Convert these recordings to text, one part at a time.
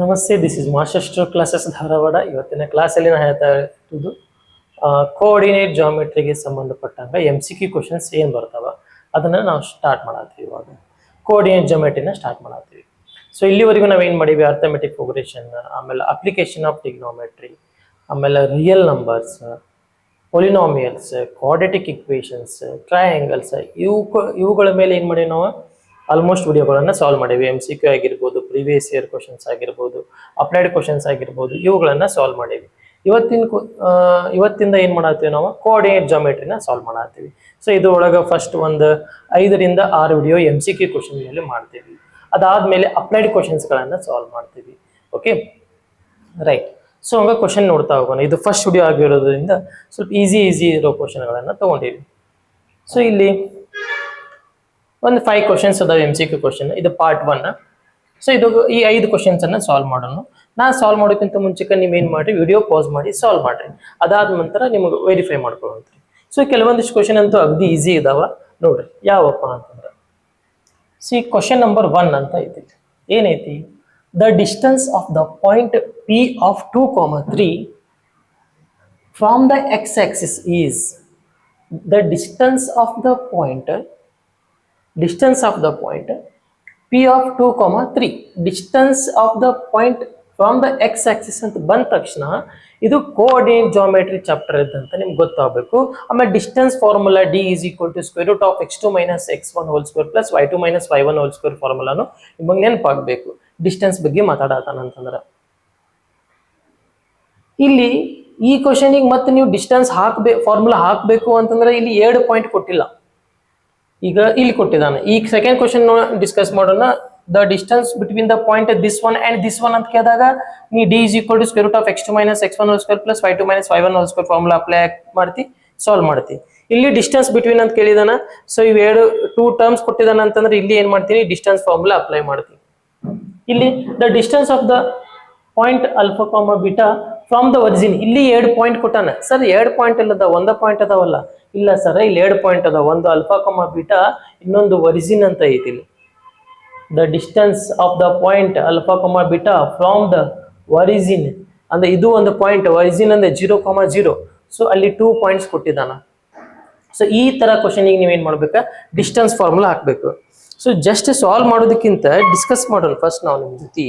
ನಮಸ್ತೆ this is master classes Dharwad. ಇವತ್ತಿನ ಕ್ಲಾಸಲ್ಲಿ ನಾನು ಹೇಳ್ತಾ ಇರೋದು ಕೋಆರ್ಡಿನೇಟ್ ಜಾಮೆಟ್ರಿಗೆ ಸಂಬಂಧಪಟ್ಟಂಗೆ ಎಂ ಸಿ ಕ್ಯೂ ಕ್ವಶನ್ಸ್ ಏನು ಬರ್ತಾವ, ಅದನ್ನು ನಾವು ಸ್ಟಾರ್ಟ್ ಮಾಡತ್ತೀವಿ ಇವಾಗ. ಕೋಆರ್ಡಿನೇಟ್ ಜಾಮೆಟ್ರಿನ ಸ್ಟಾರ್ಟ್ ಮಾಡತ್ತೀವಿ. ಸೊ ಇಲ್ಲಿವರೆಗೂ ನಾವು ಏನು ಮಾಡೀವಿ ಅರ್ಥಮೆಟಿಕ್ ಪ್ರೋಗ್ರೆಷನ್ ಆಮೇಲೆ ಅಪ್ಲಿಕೇಶನ್ ಆಫ್ ಟಿಗ್ನೋಮೆಟ್ರಿ ಆಮೇಲೆ real numbers polynomials quadratic equations triangles ಇವು ಇವುಗಳ ಮೇಲೆ ಏನು ಮಾಡಿ ನಾವು ಆಲ್ಮೋಸ್ಟ್ ವಿಡಿಯೋಗಳನ್ನು ಸಾಲ್ವ್ ಮಾಡೀವಿ. ಎಂ ಸಿ ಕ್ಯೂ ಆಗಿರ್ಬೋದು ಪ್ರೀವಿಯಸ್ ಇಯರ್ ಕ್ವಶನ್ಸ್ ಆಗಿರ್ಬೋದು ಅಪ್ಲೈಡ್ ಕ್ವಶನ್ಸ್ ಆಗಿರ್ಬೋದು, ಇವುಗಳನ್ನು ಸಾಲ್ವ್ ಮಾಡೀವಿ. ಇವತ್ತಿನ ಇವತ್ತಿಂದ ಏನು ಮಾಡತ್ತೀವಿ ನಾವು? ಕೋಆರ್ಡಿನೇಟ್ ಜಾಮೆಟ್ರಿನ ಸಾಲ್ವ್ ಮಾಡತ್ತೀವಿ. ಸೊ ಇದು ಒಳಗೆ ಫಸ್ಟ್ ಒಂದು ಐದರಿಂದ ಆರು video M C Q question ಮೇಲೆ ಮಾಡ್ತೀವಿ. ಅದಾದಮೇಲೆ ಅಪ್ಲೈಡ್ ಕ್ವಶನ್ಸ್ಗಳನ್ನು ಸಾಲ್ವ್ ಮಾಡ್ತೀವಿ. ಓಕೆ ರೈಟ್ ಸೊ ಹಂಗೆ ಕ್ವಶನ್ ನೋಡ್ತಾ ಹೋಗೋಣ. ಇದು ಫಸ್ಟ್ ವಿಡಿಯೋ ಆಗಿರೋದ್ರಿಂದ ಸ್ವಲ್ಪ ಈಸಿ ಈಸಿ ಇರೋ ಕ್ವಶನ್ಗಳನ್ನು ತೊಗೊಂಡಿವಿ. ಸೊ ಇಲ್ಲಿ ಒಂದು ಫೈವ್ ಕ್ವಶನ್ಸ್ ಅದಾವೆ ಎಂ ಸಿ ಕ್ಯೂ ಕ್ವಶನ್ ಇದು ಪಾರ್ಟ್ ಒನ್ ಸೊ ಇದು ಈ ಐದು ಕ್ವಶನ್ಸ್ ಅನ್ನ ಸಾಲ್ವ್ ಮಾಡೋಣ. ನಾನು ಸಾಲ್ವ್ ಮಾಡೋಕ್ಕಿಂತ ಮುಂಚೆ ನೀವು ಏನು ಮಾಡಿರಿ? ವಿಡಿಯೋ ಪಾಸ್ ಮಾಡಿ ಸಾಲ್ವ್ ಮಾಡ್ರಿ. ಅದಾದ ನಂತರ ನಿಮಗೆ ವೆರಿಫೈ ಮಾಡ್ಕೊಳ್ಳುವಂತ್ರಿ ಸೊ ಕೆಲವೊಂದಿಷ್ಟು ಕ್ವಶನ್ ಅಂತೂ ಅಗದಿ ಈಸಿ ಇದಾವ. ನೋಡ್ರಿ, ಯಾವಪ್ಪ ಅಂತಂದ್ರೆ. ಸಿ ಕ್ವಶನ್ ನಂಬರ್ ಒನ್ ಅಂತ ಐತಿ. ಏನೈತಿ? The distance of the point P of two comma three from the X axis is the distance of the point distance of the point p of 2 comma 3 distance of the point from the x axis ಅಂತ ಬಂದ ತಕ್ಷಣ ಇದು coordinate geometry chapter ಇದ್ದಂತ ನಿಮ್ಗೆ ಗೊತ್ತಾಗಬೇಕು. ಆಮೇಲೆ distance formula D is equal to square root of X two minus X one whole square plus Y two minus Y one whole square ಫಾರ್ಮುಲಾನು ನಿಮಗೆ ನೆನಪಾಗಬೇಕು. ಡಿಸ್ಟೆನ್ಸ್ ಬಗ್ಗೆ ಮಾತಾಡತಾನಂತಂದ್ರೆ ಇಲ್ಲಿ ಈ ಕ್ವಶನಿಗೆ ಮತ್ತೆ ನೀವು ಡಿಸ್ಟೆನ್ಸ್ ಹಾಕ್ಬೇಕು ಫಾರ್ಮುಲಾ ಹಾಕಬೇಕು ಅಂತಂದ್ರೆ ಇಲ್ಲಿ ಎರಡು ಪಾಯಿಂಟ್ ಕೊಟ್ಟಿಲ್ಲ. ಈಗ ಇಲ್ಲಿ ಕೊಟ್ಟಿದ್ದಾನೆ. ಈಗ ಸೆಕೆಂಡ್ ಕ್ವಶನ್ ಡಿಸ್ಕಸ್ ಮಾಡೋಣ. The distance between the point this one and this one ಅಂತ ಕೇಳಿದಾಗ, ನೀ D is equal to square root of X two minus X one whole square plus Y two minus Y one whole square formula apply ಮಾಡ್ತಿ solve ಮಾಡ್ತಿ. ಇಲ್ಲಿ distance between ಅಂತ ಕೇಳಿದಾನ. So ಇವ್ ಎರಡು ಟೂ ಟರ್ಮ್ಸ್ ಕೊಟ್ಟಿದಾನ ಅಂತಂದ್ರೆ ಇಲ್ಲಿ ಏನ್ ಮಾಡ್ತೀನಿ? ಡಿಸ್ಟೆನ್ಸ್ ಫಾರ್ಮುಲಾ ಅಪ್ಲೈ ಮಾಡ್ತೀನಿ ಇಲ್ಲಿ the distance of the point alpha comma beta from the origin ಇಲ್ಲಿ ಎರಡು ಪಾಯಿಂಟ್ ಕೊಟ್ಟಾನ. ಸರ್ ಎರಡು ಪಾಯಿಂಟ್ ಅಲ್ಲದ ಒಂದ ಪಾಯಿಂಟ್ ಅದಾವಲ್ಲ? ಇಲ್ಲ ಸರ್ ಇಲ್ಲಿ ಎರಡು ಪಾಯಿಂಟ್ ಅದಾವ. ಒಂದು ಅಲ್ಫಾ ಕಮ ಬಿಟಾ ಇನ್ನೊಂದು ಒರಿಜಿನ್ ಅಂತ ಐತಿ ಇಲ್ಲಿ. The distance of the point alpha comma beta from the origin ಅಂದ್ರೆ ಇದು ಒಂದು ಪಾಯಿಂಟ್ ಒರಿಜಿನ್ ಅಂದ್ರೆ ಜೀರೋ ಕಮ ಜೀರೋ ಸೊ ಅಲ್ಲಿ ಟೂ ಪಾಯಿಂಟ್ಸ್ ಕೊಟ್ಟಿದ್ದಾನ. ಸೊ ಈ ತರ ಕ್ವಶನಿಗೆ ನೀವೇನ್ ಮಾಡ್ಬೇಕಾ? ಡಿಸ್ಟೆನ್ಸ್ ಫಾರ್ಮುಲಾ ಹಾಕ್ಬೇಕು. ಸೊ ಜಸ್ಟ್ ಸಾಲ್ವ್ ಮಾಡೋದಕ್ಕಿಂತ ಡಿಸ್ಕಸ್ ಮಾಡೋಣ ಫಸ್ಟ್ ನಾವು ನಿಮ್ಮ ಜೊತೆ.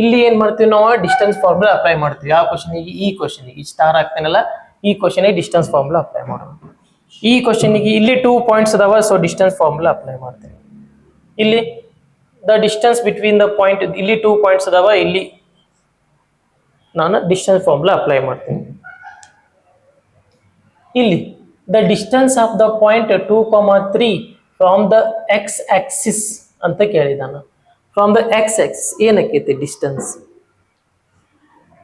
ಇಲ್ಲಿ ಏನ್ ಮಾಡ್ತೀವಿ ನಾವು? ಡಿಸ್ಟೆನ್ಸ್ ಫಾರ್ಮುಲಾ ಅಪ್ಲೈ ಮಾಡ್ತೀವಿ. ಯಾವ ಕ್ವಶನಿಗೆ ಈ ಕ್ವಶನಿಗೆ ಈ ಸ್ಟಾರ್ ಹಾಕ್ತೇನಲ್ಲ ಈ ಕ್ವಶನಿಗೆ ಡಿಸ್ಟೆನ್ಸ್ ಫಾರ್ಮುಲಾ ಅಪ್ಲೈ ಮಾಡೋಣ. ಈ ಕ್ವಶನಿಗೆ ಇಲ್ಲಿ ಟೂ ಪಾಯಿಂಟ್ಸ್ ಅದಾವ ಸೊ ಡಿಸ್ಟೆನ್ಸ್ ಫಾರ್ಮುಲಾ ಅಪ್ಲೈ ಮಾಡ್ತೀವಿ ಇಲ್ಲಿ the distance between the point ಇಲ್ಲಿ ಟೂ ಪಾಯಿಂಟ್ಸ್ ಅದಾವ, ಇಲ್ಲಿ ನಾನು ಡಿಸ್ಟೆನ್ಸ್ ಫಾರ್ಮುಲಾ ಅಪ್ಲೈ ಮಾಡ್ತೀನಿ. ಇಲ್ಲಿ the distance of the point two comma three from the X axis ಅಂತ ಕೇಳಿದಾನ ಫ್ರಾಮ್ ದ ಎಕ್ಸ್ ಎಕ್ಸ್ ಏನಕ್ಕೈತಿ ಡಿಸ್ಟೆನ್ಸ್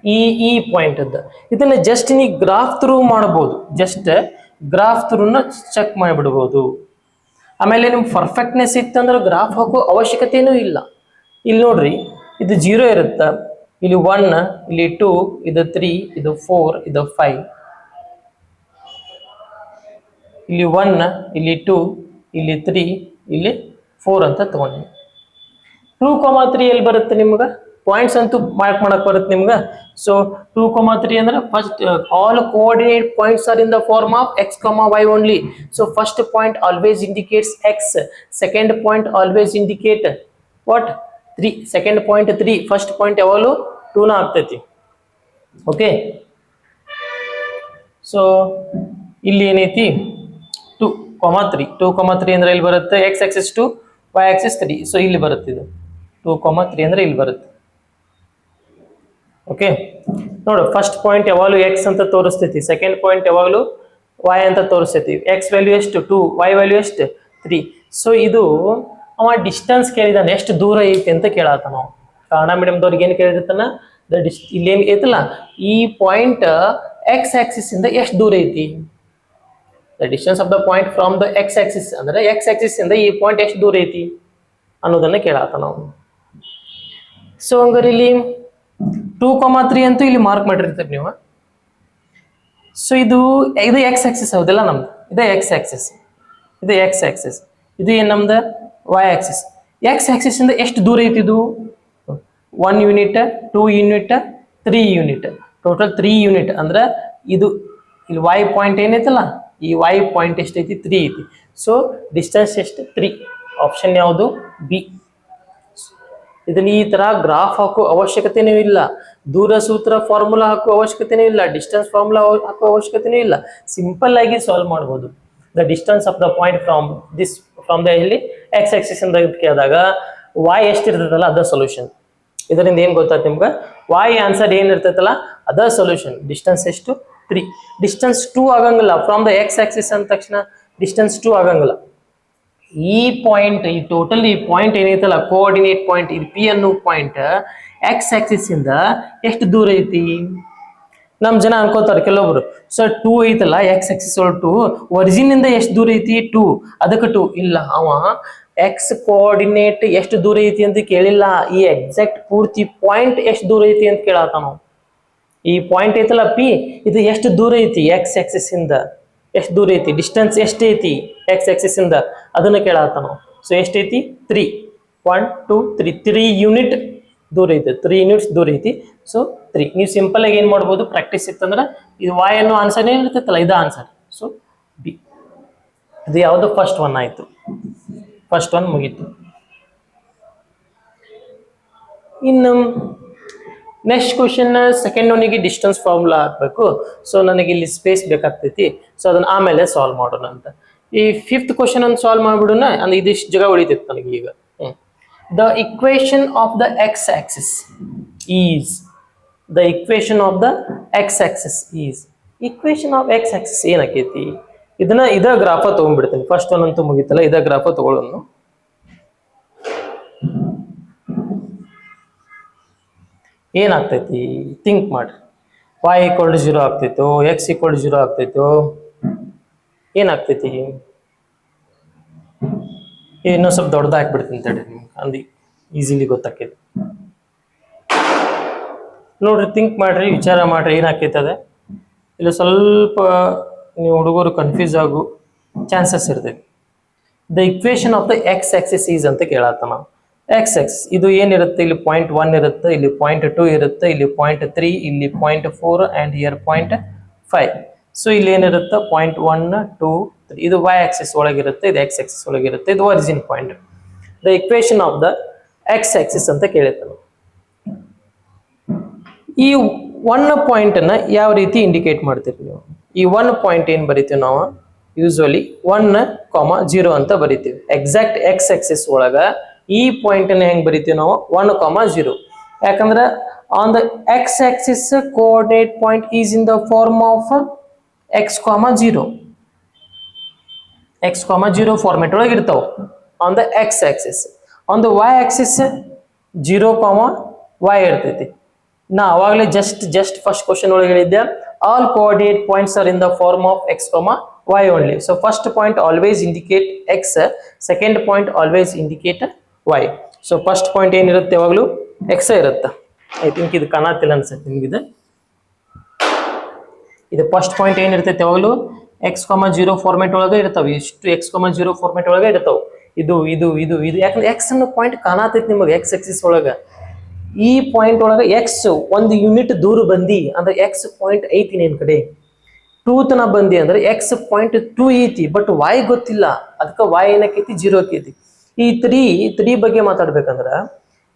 ಈ ಈ ಪಾಯಿಂಟ್ ಅದ ಇದನ್ನ ಜಸ್ಟ್ ನೀ ಗ್ರಾಫ್ ಥ್ರೂ ಮಾಡಬಹುದು ಜಸ್ಟ್ ಗ್ರಾಫ್ ಥ್ರೂನ ಚೆಕ್ ಮಾಡಿಬಿಡ್ಬೋದು. ಆಮೇಲೆ ನಿಮ್ಗೆ ಪರ್ಫೆಕ್ಟ್ನೆಸ್ ಇತ್ತಂದ್ರೆ ಗ್ರಾಫ್ ಹಾಕೋ ಅವಶ್ಯಕತೆಯೂ ಇಲ್ಲ. ಇಲ್ಲಿ ನೋಡ್ರಿ, ಇದು ಜೀರೋ ಇರುತ್ತೆ? ಇಲ್ಲಿ ಒನ್ ಇಲ್ಲಿ ಟೂ ಇದು ತ್ರೀ ಇದು ಫೋರ್ ಇದು ಫೈವ್ ಇಲ್ಲಿ ಒನ್ ಇಲ್ಲಿ ಟೂ ಇಲ್ಲಿ ತ್ರೀ ಇಲ್ಲಿ ಫೋರ್ ಅಂತ ತಗೊಂಡಿ ಟೂ ಕಾಮ ತ್ರೀ ಎಲ್ಲಿ ಬರುತ್ತೆ ನಿಮ್ಗೆ? ಪಾಯಿಂಟ್ಸ್ ಅಂತೂ ಮಾರ್ಕ್ ಮಾಡಕ್ ಬರುತ್ತೆ ನಿಮ್ಗೆ. ಸೊ ಟೂ ಕಾಮಾ ತ್ರೀ ಅಂದ್ರೆ first all coordinate points are in the form of X comma Y only so first point always indicates X second point always indicate what three second point three first point ಯಾವಾಗಲೂ ಟೂನ ಆಗ್ತೈತಿ. Okay so ಇಲ್ಲಿ ಏನೈತಿ? Two comma three two comma three ಅಂದ್ರೆ ಇಲ್ಲಿ ಬರುತ್ತೆ? X axis two Y axis three so ಇಲ್ಲಿ ಬರುತ್ತೆ ಇದು. ಟೂ ಕಾಮ ತ್ರೀ ಅಂದ್ರೆ ಇಲ್ಲಿ ಬರುತ್ತೆ. ಓಕೆ ನೋಡು ಫಸ್ಟ್ ಪಾಯಿಂಟ್ ಯಾವಾಗಲೂ ಎಕ್ಸ್ ಅಂತ ತೋರಿಸ್ತೈತಿ. ಸೆಕೆಂಡ್ ಪಾಯಿಂಟ್ ಯಾವಾಗಲೂ ವೈ ಅಂತ ತೋರಿಸ್ತೈತಿ. ಎಕ್ಸ್ ವ್ಯಾಲ್ಯೂ ಎಷ್ಟು? ಟೂ ವೈ ವ್ಯಾಲ್ಯೂ ಎಷ್ಟು? ತ್ರೀ ಸೊ ಇದು ಅವ ಡಿಸ್ಟೆನ್ಸ್ ಕೇಳಿದಾನೆ ಎಷ್ಟು ದೂರ ಐತಿ ಅಂತ ಕೇಳತ್ತಾನ ನಾವು ಕನ್ನಡ ಮೀಡಿಯಮ್ದವ್ರಿಗೆ ಏನು ಕೇಳಿರ್ತಾನ ದ ಡಿಸ್ ಇಲ್ಲೇನು ಐತಲ್ಲ? ಈ ಪಾಯಿಂಟ್ ಎಕ್ಸ್ ಆಕ್ಸಿಸ್ ಇಂದ ಎಷ್ಟು ದೂರ ಐತಿ? The distance of the point from the X axis ಅಂದ್ರೆ ಎಕ್ಸ್ ಆಕ್ಸಿಸ್ ಇಂದ ಈ ಪಾಯಿಂಟ್ ಎಷ್ಟು ದೂರ ಐತಿ ಅನ್ನೋದನ್ನ ಕೇಳತ್ತ ನಾವು ಸೊ ಹಂಗಾರೆ ಇಲ್ಲಿ ಟೂ ಕಾಮ ತ್ರೀ ಅಂತೂ ಇಲ್ಲಿ ಮಾರ್ಕ್ ಮಾಡಿರ್ತೀರಿ ನೀವು. ಸೊ ಇದು ಇದು ಎಕ್ಸ್ ಆಕ್ಸಿಸ್ ಹೌದಿಲ್ಲ ನಮ್ದು? ಇದು ಎಕ್ಸ್ ಆಕ್ಸಿಸ್ ಇದು ಎಕ್ಸ್ ಆಕ್ಸಿಸ್ ಇದು ಏನು ನಮ್ದು? ವೈ ಆಕ್ಸಿಸ್ ಎಕ್ಸ್ ಆಕ್ಸಿಸ್ ಇಂದ ಎಷ್ಟು ದೂರ ಐತಿ ಇದು? One unit two unit three unit total three unit ಅಂದ್ರೆ ಇದು ಇಲ್ಲಿ ವೈ ಪಾಯಿಂಟ್ ಏನೈತಲ್ಲ ಈ ವೈ ಪಾಯಿಂಟ್ ಎಷ್ಟೈತಿ? ತ್ರೀ ಐತಿ. ಸೊ ಡಿಸ್ಟೆನ್ಸ್ ಎಷ್ಟು? ತ್ರೀ ಆಪ್ಷನ್ ಯಾವುದು? ಬಿ ಇದನ್ನ ಈ ತರ ಗ್ರಾಫ್ ಹಾಕೋ ಅವಶ್ಯಕತೆನೂ ಇಲ್ಲ. ದೂರ ಸೂತ್ರ ಫಾರ್ಮುಲಾ ಹಾಕೋ ಅವಶ್ಯಕತೆನೂ ಇಲ್ಲ. ಡಿಸ್ಟೆನ್ಸ್ ಫಾರ್ಮುಲಾ ಹಾಕೋ ಅವಶ್ಯಕತೆನೂ ಇಲ್ಲ. ಸಿಂಪಲ್ ಆಗಿ ಸಾಲ್ವ್ ಮಾಡ್ಬೋದು. The distance of the point from this from the ಇಲ್ಲಿ ಎಕ್ಸ್ ಆಕ್ಸಿಸ್ ಅಂತ ಕೇಳಿದಾಗ ವಾಯ್ ಎಷ್ಟಿರ್ತದಲ್ಲ, ಅದ ಸೊಲ್ಯೂಷನ್ ಇದರಿಂದ ಏನು ಗೊತ್ತಾಯ್ತು ನಿಮ್ಗೆ? ವಾಯ್ ಆನ್ಸರ್ ಏನು ಇರ್ತೈತಲ್ಲ, ಅದ ಸೊಲ್ಯೂಷನ್ ಡಿಸ್ಟೆನ್ಸ್ ಎಷ್ಟು? ತ್ರೀ ಡಿಸ್ಟೆನ್ಸ್ ಟೂ ಆಗಂಗಿಲ್ಲ. ಫ್ರಮ್ ದ ಎಕ್ಸ್ ಆಕ್ಸಿಸ್ ಅಂದ ತಕ್ಷಣ ಡಿಸ್ಟೆನ್ಸ್ ಟೂ ಆಗಂಗಿಲ್ಲ. ಈ ಪಾಯಿಂಟ್ ಈ ಟೋಟಲ್ ಈ ಪಾಯಿಂಟ್ ಏನೈತಲ್ಲ ಕೋಆರ್ಡಿನೇಟ್ ಪಾಯಿಂಟ್ ಇದು ಪಿ ಅನ್ನೋ ಪಾಯಿಂಟ್ ಎಕ್ಸ್ ಆಕ್ಸಿಸ್ ಇಂದ ಎಷ್ಟು ದೂರ ಐತಿ? ನಮ್ ಜನ ಅನ್ಕೋತಾರೆ ಕೆಲವೊಬ್ರು. ಸರ್ ಟೂ ಐತಲ್ಲ ಎಕ್ಸ್ ಆಕ್ಸಿಸ್ ಒಳಗೆ ಟೂ ಒರಿಜಿನ್ ಇಂದ ಎಷ್ಟು ದೂರ ಐತಿ? ಟೂ ಅದಕ್ಕೆ ಟೂ ಇಲ್ಲ, ಅವ ಎಕ್ಸ್ ಕೋಆರ್ಡಿನೇಟ್ ಎಷ್ಟು ದೂರ ಐತಿ ಅಂತ ಕೇಳಿಲ್ಲ. ಈ ಎಕ್ಸಾಕ್ಟ್ ಪೂರ್ತಿ ಪಾಯಿಂಟ್ ಎಷ್ಟು ದೂರ ಐತಿ ಅಂತ ಕೇಳತ್ತ ನಾವು ಈ ಪಾಯಿಂಟ್ ಐತಲ್ಲ ಪಿ ಇದು ಎಷ್ಟು ದೂರ ಐತಿ? ಎಕ್ಸ್ ಆಕ್ಸಿಸ್ ಇಂದ. ಎಷ್ಟು ದೂರ ಐತಿ? ಡಿಸ್ಟೆನ್ಸ್ ಎಷ್ಟು ಐತಿ? ಎಕ್ಸ್ ಎಕ್ಸಿಸ್ ಇಂದ? ಅದನ್ನ ನಾವು ಸೊ ಎಷ್ಟೈತಿ three one two three three unit ದೂರ ಐತೆ. ತ್ರೀ ಯೂನಿಟ್ಸ್ ದೂರ ಐತಿ. ಸೊ ತ್ರೀ ನೀವು ಸಿಂಪಲ್ ಆಗಿ ಏನ್ ಮಾಡ್ಬೋದು? ಪ್ರಾಕ್ಟೀಸ್ ಇತ್ತಂದ್ರೆ ಇದು ವಾಯ್ ಅನ್ನೋ ಆನ್ಸರ್ ಏನಿರ್ತೈತಲ್ಲ ಇದು ಆನ್ಸರ್ ಸೊ ಬಿ ಇದು ಯಾವುದು ಫಸ್ಟ್ ಒನ್ ಆಯಿತು. ಫಸ್ಟ್ ಒನ್ ಮುಗೀತು. ಇನ್ನು ನೆಕ್ಸ್ಟ್ ಕ್ವಶನ್ ಸೆಕೆಂಡ್ ಒನಿಗೆ ಡಿಸ್ಟೆನ್ಸ್ ಫಾರ್ಮುಲಾ ಹಾಕಬೇಕು. ಸೊ ನನಗೆ ಇಲ್ಲಿ ಸ್ಪೇಸ್ ಬೇಕಾಗ್ತೈತಿ. ಸೊ ಅದನ್ನ ಆಮೇಲೆ ಸಾಲ್ವ್ ಮಾಡೋಣ ಅಂತ. ಈ ಫಿಫ್ತ್ ಕ್ವಶನ್ ಅನ್ನು ಸಾಲ್ವ್ ಮಾಡ್ಬಿಡೋಣ. ಅಂದ್ರೆ ಇದಿಷ್ಟು ಜಾಗ ಉಳಿತೈತೆ ನನಗೆ ಈಗ. The equation of the x axis is the equation of the x axis is equation of x axis ಏನಾಕೈತಿ? ಇದನ್ನ ಇದ ಗ್ರಾಫ ತಗೊಂಡ್ಬಿಡ್ತೀನಿ. First one ಮುಗಿತಲ್ಲ. ಇದ ಗ್ರಾಫ ತಗೊಳ್ಳೋನು ಏನಾಗ್ತೈತಿ? ಥಿಂಕ್ ಮಾಡ್ರಿ. ವಾಯ್ ಈಕ್ವಲ್ ಟು ಜೀರೋ ಆಗ್ತೈತೋ? ಎಕ್ಸ್ ಈಕ್ವಲ್ ಟು ಜೀರೋ ಆಗ್ತೈತೋ? ಏನಾಗ್ತೈತಿ? ಇನ್ನೊಂದು ಸ್ವಲ್ಪ ದೊಡ್ಡದ ಹಾಕ್ಬಿಡ್ತೀನಿ ತಡ್ರಿ ನಿಮ್ಗೆ. ಅಂದು ಈಸಿಲಿ ಗೊತ್ತಾಕೈತಿ ನೋಡ್ರಿ ಥಿಂಕ್ ಮಾಡ್ರಿ, ವಿಚಾರ ಮಾಡ್ರಿ ಏನಾಕೈತೆ ಅದ ಇಲ್ಲಿ ಸ್ವಲ್ಪ ನೀವು ಹುಡುಗರು ಕನ್ಫ್ಯೂಸ್ ಆಗೋ ಚಾನ್ಸಸ್ ಇರ್ತೈತಿ. The equation of the x axis is ಅಂತ ಕೇಳತ್ತ ನಾವು ಎಕ್ಸ್ ಎಕ್ಸ್ ಇದು ಏನಿರುತ್ತೆ? ಇಲ್ಲಿ ಪಾಯಿಂಟ್ ಒನ್ ಇರುತ್ತೆ, ಇಲ್ಲಿ ಪಾಯಿಂಟ್ ಟೂ ಇರುತ್ತೆ, ಇಲ್ಲಿ ಪಾಯಿಂಟ್ ತ್ರೀ ಇಲ್ಲಿ point four and here point five so ಇಲ್ಲಿ ಏನಿರುತ್ತೆ? ಪಾಯಿಂಟ್ ಒನ್ ಟೂ ತ್ರೀ ಇದು ವೈ ಆಕ್ಸಿಸ್ ಒಳಗಿರುತ್ತೆ, ಇದು ಎಕ್ಸ್ ಆಕ್ಸಿಸ್ ಒಳಗಿರುತ್ತೆ, ಇದು origin point the equation of the x axis ಅಂತ ಕೇಳಿದ್ರು ಈ ಒನ್ ಪಾಯಿಂಟ್ ಅನ್ನ ಯಾವ ರೀತಿ ಇಂಡಿಕೇಟ್ ಮಾಡ್ತೀರಿ ನೀವು? ಈ ಒನ್ ಪಾಯಿಂಟ್ ಏನ್ ಬರಿತೀವಿ ನಾವು? ಯೂಸ್ವಲಿ ಒನ್ ಕಾಮ ಜೀರೋ ಅಂತ ಬರಿತೀವಿ. ಎಕ್ಸಾಕ್ಟ್ ಎಕ್ಸ್ ಆಕ್ಸಿಸ್ ಒಳಗ ಈ ಪಾಯಿಂಟ್ ಅನ್ನ ಹೆಂಗ್ ಬರಿತೀವಿ ನಾವು? ಒನ್ ಕಾಮ ಜೀರೋ ಯಾಕಂದ್ರೆ on the x axis coordinate point is in the form of x comma zero x comma zero format ಒಳಗೆ ಇರ್ತಾವ. On the x axis on the y axis zero comma y ಇರ್ತೈತಿ. ನಾ ಅವಾಗಲೇ just just first question ಒಳಗೆ ಹೇಳಿದ್ದೆ. All coordinate points are in the form of x comma y only so first point always indicate x second point always indicate y so first point ಏನಿರುತ್ತೆ ಯಾವಾಗಲೂ? X ಇರುತ್ತೆ. I think ಇದು ಕಾಣತ್ತಿಲ್ಲ ಅನ್ಸುತ್ತೆ ನಿಮ್ಗಿದೆ ಇದು. First point ಏನಿರ್ತೈತೆ ಯಾವಾಗಲೂ? X comma zero format ಒಳಗೆ ಇರ್ತಾವೆ. ಎಷ್ಟು ಎಕ್ಸ್ ಕಾಮ ಜೀರೋ ಫಾರ್ಮೆಟ್ ಒಳಗೆ ಇರ್ತಾವೆ. ಇದು ಇದು ಇದು ಇದು. ಯಾಕಂದ್ರೆ ಎಕ್ಸ್ ಅನ್ನೋ ಪಾಯಿಂಟ್ ಕಾಣತೈತಿ ನಿಮಗೆ ಎಕ್ಸ್ ಎಕ್ಸಿಸ್ ಒಳಗೆ. ಈ ಪಾಯಿಂಟ್ ಒಳಗೆ ಎಕ್ಸ್ ಒಂದು ಯೂನಿಟ್ ದೂರ ಬಂದಿ. ಅಂದ್ರೆ ಎಕ್ಸ್ ಪಾಯಿಂಟ್ ಐತಿ ನಿನ್ ಕಡೆ. ಟೂ ತನ ಬಂದಿ. ಅಂದ್ರೆ ಎಕ್ಸ್ ಪಾಯಿಂಟ್ ಟೂ ಐತಿ. ಬಟ್ ವಾಯ್ ಗೊತ್ತಿಲ್ಲ. ಅದಕ್ಕೆ ವಾಯ್ ಏನಕ್ಕೈತಿ? ಜೀರೋ ಆಕೈತಿ. ಈ ತ್ರೀ ತ್ರೀ ಬಗ್ಗೆ ಮಾತಾಡ್ಬೇಕಂದ್ರ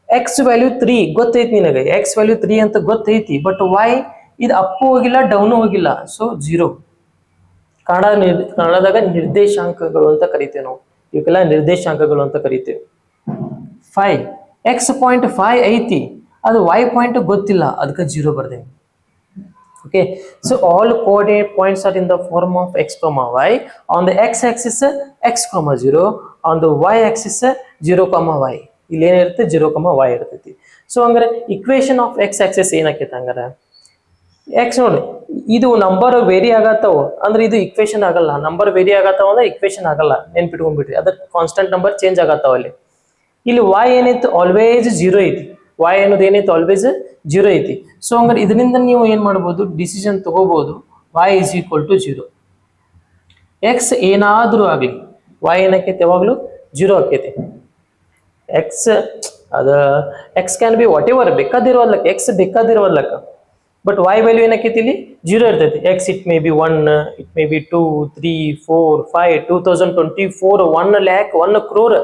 ಎಕ್ಸ್ ವ್ಯಾಲ್ಯೂ ತ್ರೀ ಗೊತ್ತೈತಿ ನಿನಗೆ. ಎಕ್ಸ್ ವ್ಯಾಲ್ಯೂ ತ್ರೀ ಅಂತ ಗೊತ್ತೈತಿ ಬಟ್ ವೈ ಇದು ಅಪ್ಪು ಹೋಗಿಲ್ಲ ಡೌನ್ ಹೋಗಿಲ್ಲ ಸೊ ಜೀರೋ ಕನ್ನಡ ನಿರ್ ಕನ್ನಡದಾಗ ನಿರ್ದೇಶಾಂಕಗಳು ಅಂತ ಕರಿತೇವೆ ನಾವು. ಇವಕ್ಕೆಲ್ಲ ನಿರ್ದೇಶಾಂಕಗಳು ಅಂತ ಕರಿತೇವೆ. ಫೈವ್ ಎಕ್ಸ್ ಪಾಯಿಂಟ್ ಫೈವ್ ಐತಿ. ಅದು ವೈ ಪಾಯಿಂಟ್ ಗೊತ್ತಿಲ್ಲ ಅದಕ್ಕೆ ಜೀರೋ ಬರ್ದೇನೆ okay so all coordinate points are in the form of x comma y on the x axis x comma zero on the y axis zero comma y ಇಲ್ಲಿ ಏನಿರುತ್ತೆ zero comma Y ಇರ್ತೈತಿ. So ಹಂಗಾರೆ equation of X axis ಏನಾಕೈತೆ ಹಂಗಾರೆ? X ನೋಡಿ, ಇದು number very ಆಗತ್ತಾವ. ಅಂದ್ರೆ ಇದು ಇಕ್ವೇಶನ್ ಆಗಲ್ಲ. ನಂಬರ್ ವೇರಿ ಆಗತ್ತಾವ ಅಂದ್ರೆ ಇಕ್ವೇಶನ್ ಆಗಲ್ಲ. ನೆನ್ಪಿಟ್ಕೊಂಡ್ಬಿಟ್ರಿ. ಅದ್ರ ಕಾನ್ಸ್ಟೆಂಟ್ ನಂಬರ್ ಚೇಂಜ್ ಆಗತ್ತಾವ ಅಲ್ಲಿ. ಇಲ್ಲಿ ವಾಯ್ ಏನೈತೆ ಆಲ್ವೇಸ್ ಜೀರೋ ಐತಿ. ವಾಯ್ ಅನ್ನೋದು ಏನೈತಿ ಆಲ್ವೇಸ್ ಜೀರೋ ಐತಿ. ಸೊ ಹಂಗಾರೆ ಇದರಿಂದ ನೀವು ಏನು ಮಾಡ್ಬೋದು? ಡಿಸಿಷನ್ ತಗೋಬಹುದು y is equal to zero x ಏನಾದರೂ ಆಗಲಿ ವಾಯ್ ಏನಕ್ಕೈತಿ ಯಾವಾಗಲೂ? ಜೀರೋ ಆಕೈತಿ ಎಕ್ಸ್ ಅದ X can be whatever ಬೇಕಾದಿರುವಲ್ಲಕ್ಕ ಎಕ್ಸ್ ಬೇಕಾದಿರುವಲ್ಲಕ್ಕ ಬಟ್ ವೈ ವ್ಯಾಲ್ಯೂ ಏನಕ್ಕೈತಿ ಇಲ್ಲಿ ಜೀರೋ ಇರ್ತೈತಿ. X it may be one it may be two three four five two thousand twenty four one lakh one crore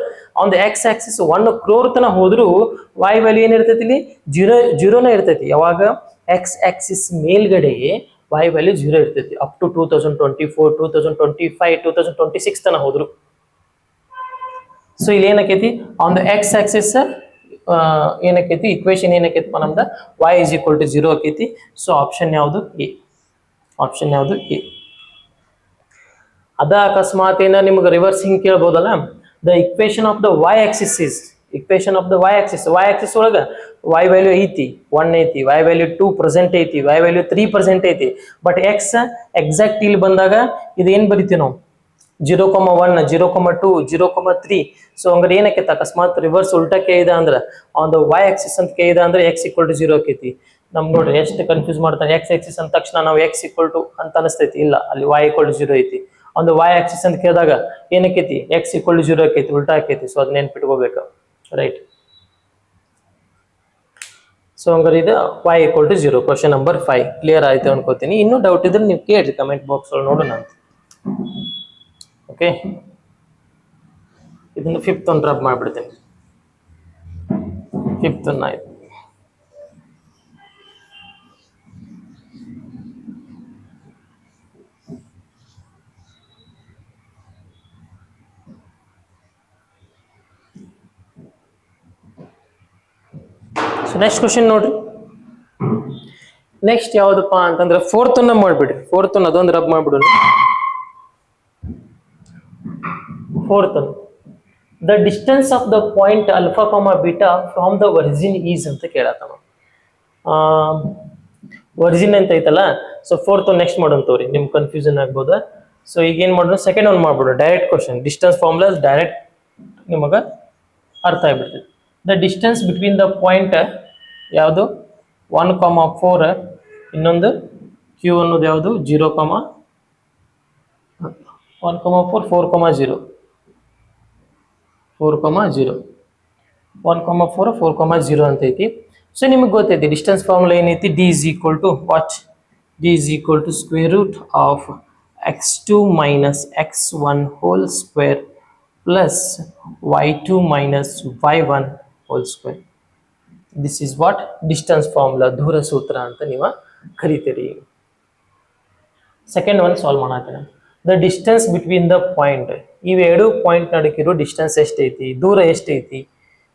on the x axis one crore ತನ ಹೋದ್ರು Y value ಏನಿರ್ತೈತಿ ಇಲ್ಲಿ zero ಜೀರೋನೇ ಇರ್ತೈತಿ. ಯಾವಾಗ? X axis ಮೇಲ್ಗಡೆ Y value zero ಇರ್ತೈತಿ. Up to two thousand twenty four two thousand twenty five two thousand twenty six ತನ ಹೋದ್ರು. ಸೊ ಇಲ್ಲಿ ಏನಕ್ಕೈತಿ ಆನ್ ದ ಎಕ್ಸ್ ಆಕ್ಸಿಸ್ ಏನಕ್ಕೈತಿ? ಇಕ್ವೇಶನ್ ಏನಕ್ಕೈತಿ ನಮ್ದು? Y is equal to zero ಆಕೈತಿ ಸೊ ಆಪ್ಷನ್ ಯಾವುದು? ಎ ಆಪ್ಷನ್ ಯಾವುದು? ಎ ಅದ ಅಕಸ್ಮಾತ್ ಏನ ನಿಮ್ಗೆ ರಿವರ್ಸ್ ಹಿಂಗೆ ಕೇಳ್ಬೋದಲ್ಲ? The equation of the y axis is equation of the y axis y axis ಒಳಗ ವೈ ವ್ಯಾಲ್ಯೂ ಐತಿ ಒನ್ ಐತಿ ವೈ ವ್ಯಾಲ್ಯೂ ಟೂ ಪ್ರೆಸೆಂಟ್ ಐತಿ ವೈ ವ್ಯಾಲ್ಯೂ ತ್ರೀ ಪ್ರೆಸೆಂಟ್ ಐತಿ. ಬಟ್ ಎಕ್ಸ್ ಎಕ್ಸಾಕ್ಟ್ ಇಲ್ಲಿ ಬಂದಾಗ ಇದೇನು ಬರಿತೀವಿ ನಾವು? Zero comma one, zero comma two, zero comma three so ಹಂಗಾರೆ ಏನಕ್ಕೆ ಅಕಸ್ಮಾತ್ ರಿವರ್ಸ್ ಉಲ್ಟಕ್ಕೆ ಇದೆ ಅಂದ್ರೆ ಆನ್ ದ ವೈ ಆಕ್ಸಿಸ್ ಅಂತ ಕೇಳಿದ ಅಂದ್ರೆ ಎಕ್ಸ್ ಈಕ್ವಲ್ ಟು ಜೀರೋ ಆಕೈತಿ. ನಮ್ ನೋಡ್ರಿ, ಎಷ್ಟು ಕನ್ಫ್ಯೂಸ್ ಮಾಡ್ತಾನೆ ಎಕ್ಸ್ ಆಕ್ಸಿಸ್ ಅಂದ ತಕ್ಷಣ ನಾವು ಎಕ್ಸ್ ಈಕ್ವಲ್ ಟು ಅಂತ ಅನಿಸ್ತೈತಿ. ಇಲ್ಲ, ಅಲ್ಲಿ ವೈ ಈಕ್ವಲ್ ಟು ಜೀರೋ ಐತಿ. ಒಂದು ವೈ ಆಕ್ಸಿಸ್ ಅಂತ ಕೇಳಿದಾಗ ಏನಕ್ಕೈತಿ ಎಕ್ಸ್ ಈಕ್ವಲ್ ಟು ಜೀರೋ ಆಕೈತಿ, ಉಲ್ಟಾ ಆಕೈತಿ. ಸೊ ಅದನ್ನ ನೆನ್ಪಿಟ್ಕೋಬೇಕು. ರೈಟ್ ಸೊ ಹಂಗಾರೆ ಇದು y equal to zero question number five clear ಆಯ್ತು ಅನ್ಕೋತೀನಿ. ಇನ್ನೂ ಡೌಟ್ ಇದ್ರೆ ನೀವು ಕೇಳಿ ಕಮೆಂಟ್ ಬಾಕ್ಸ್ ಒಳಗೆ ನೋಡೋಣ ಅಂತ. ಓಕೆ. ಇದನ್ನು ಫಿಫ್ತ್ ಒಂದು ರಬ್ ಮಾಡಿಬಿಡ್ತೀನಿ. ಫಿಫ್ತ್ ಒನ್ ಆಯ್ತು. ಸೊ ನೆಕ್ಸ್ಟ್ ಕ್ವಶನ್ ನೋಡ್ರಿ. ನೆಕ್ಸ್ಟ್ ಯಾವುದಪ್ಪ ಅಂತಂದ್ರೆ ಫೋರ್ತ್ ಮಾಡ್ಬಿಡ್ರಿ. ಫೋರ್ತ್ ಅದೊಂದು rub ಮಾಡ್ಬಿಡೋಣ. Fourth the distance of the point alpha comma beta from the origin is ಅಂತ ಕೇಳತ್ತವ. ವರ್ಜಿನ್ ಅಂತ ಐತಲ್ಲ? ಸೊ ಫೋರ್ತ್ ನೆಕ್ಸ್ಟ್ ಮಾಡೋಣ ತೋರಿ ನಿಮ್ ಕನ್ಫ್ಯೂಷನ್ ಆಗ್ಬೋದ? ಸೊ ಈಗ ಏನ್ ಮಾಡೋಣ? Second one ಮಾಡ್ಬಿಡು direct question distance formula direct ನಿಮಗೆ ಅರ್ಥ ಆಗ್ಬಿಡ್ತದೆ. The distance between the point ಯಾವುದು? ಒನ್ ಕಾಮ ಫೋರ್ ಇನ್ನೊಂದು ಕ್ಯೂ ಅನ್ನೋದು ಯಾವುದು? Zero comma one comma four four comma zero four comma zero one comma four four comma zero ಅಂತ ಐತಿ so ನಿಮಗೆ ಗೊತ್ತೈತಿ ಡಿಸ್ಟೆನ್ಸ್ ಫಾರ್ಮುಲಾ ಏನೈತಿ? D is equal to what d is equal to square root of x two minus x one whole square plus y two minus y one whole square this is what distance formula ದೂರ ಸೂತ್ರ ಅಂತ ನೀವು ಕರಿತೀರಿ. Second one solve ಮಾಡತ್ತೇನೆ the distance between the point ಇವೆರಡು point ನಡುಕಿರೋ distance ಎಷ್ಟೈತಿ? ದೂರ ಎಷ್ಟೈತಿ?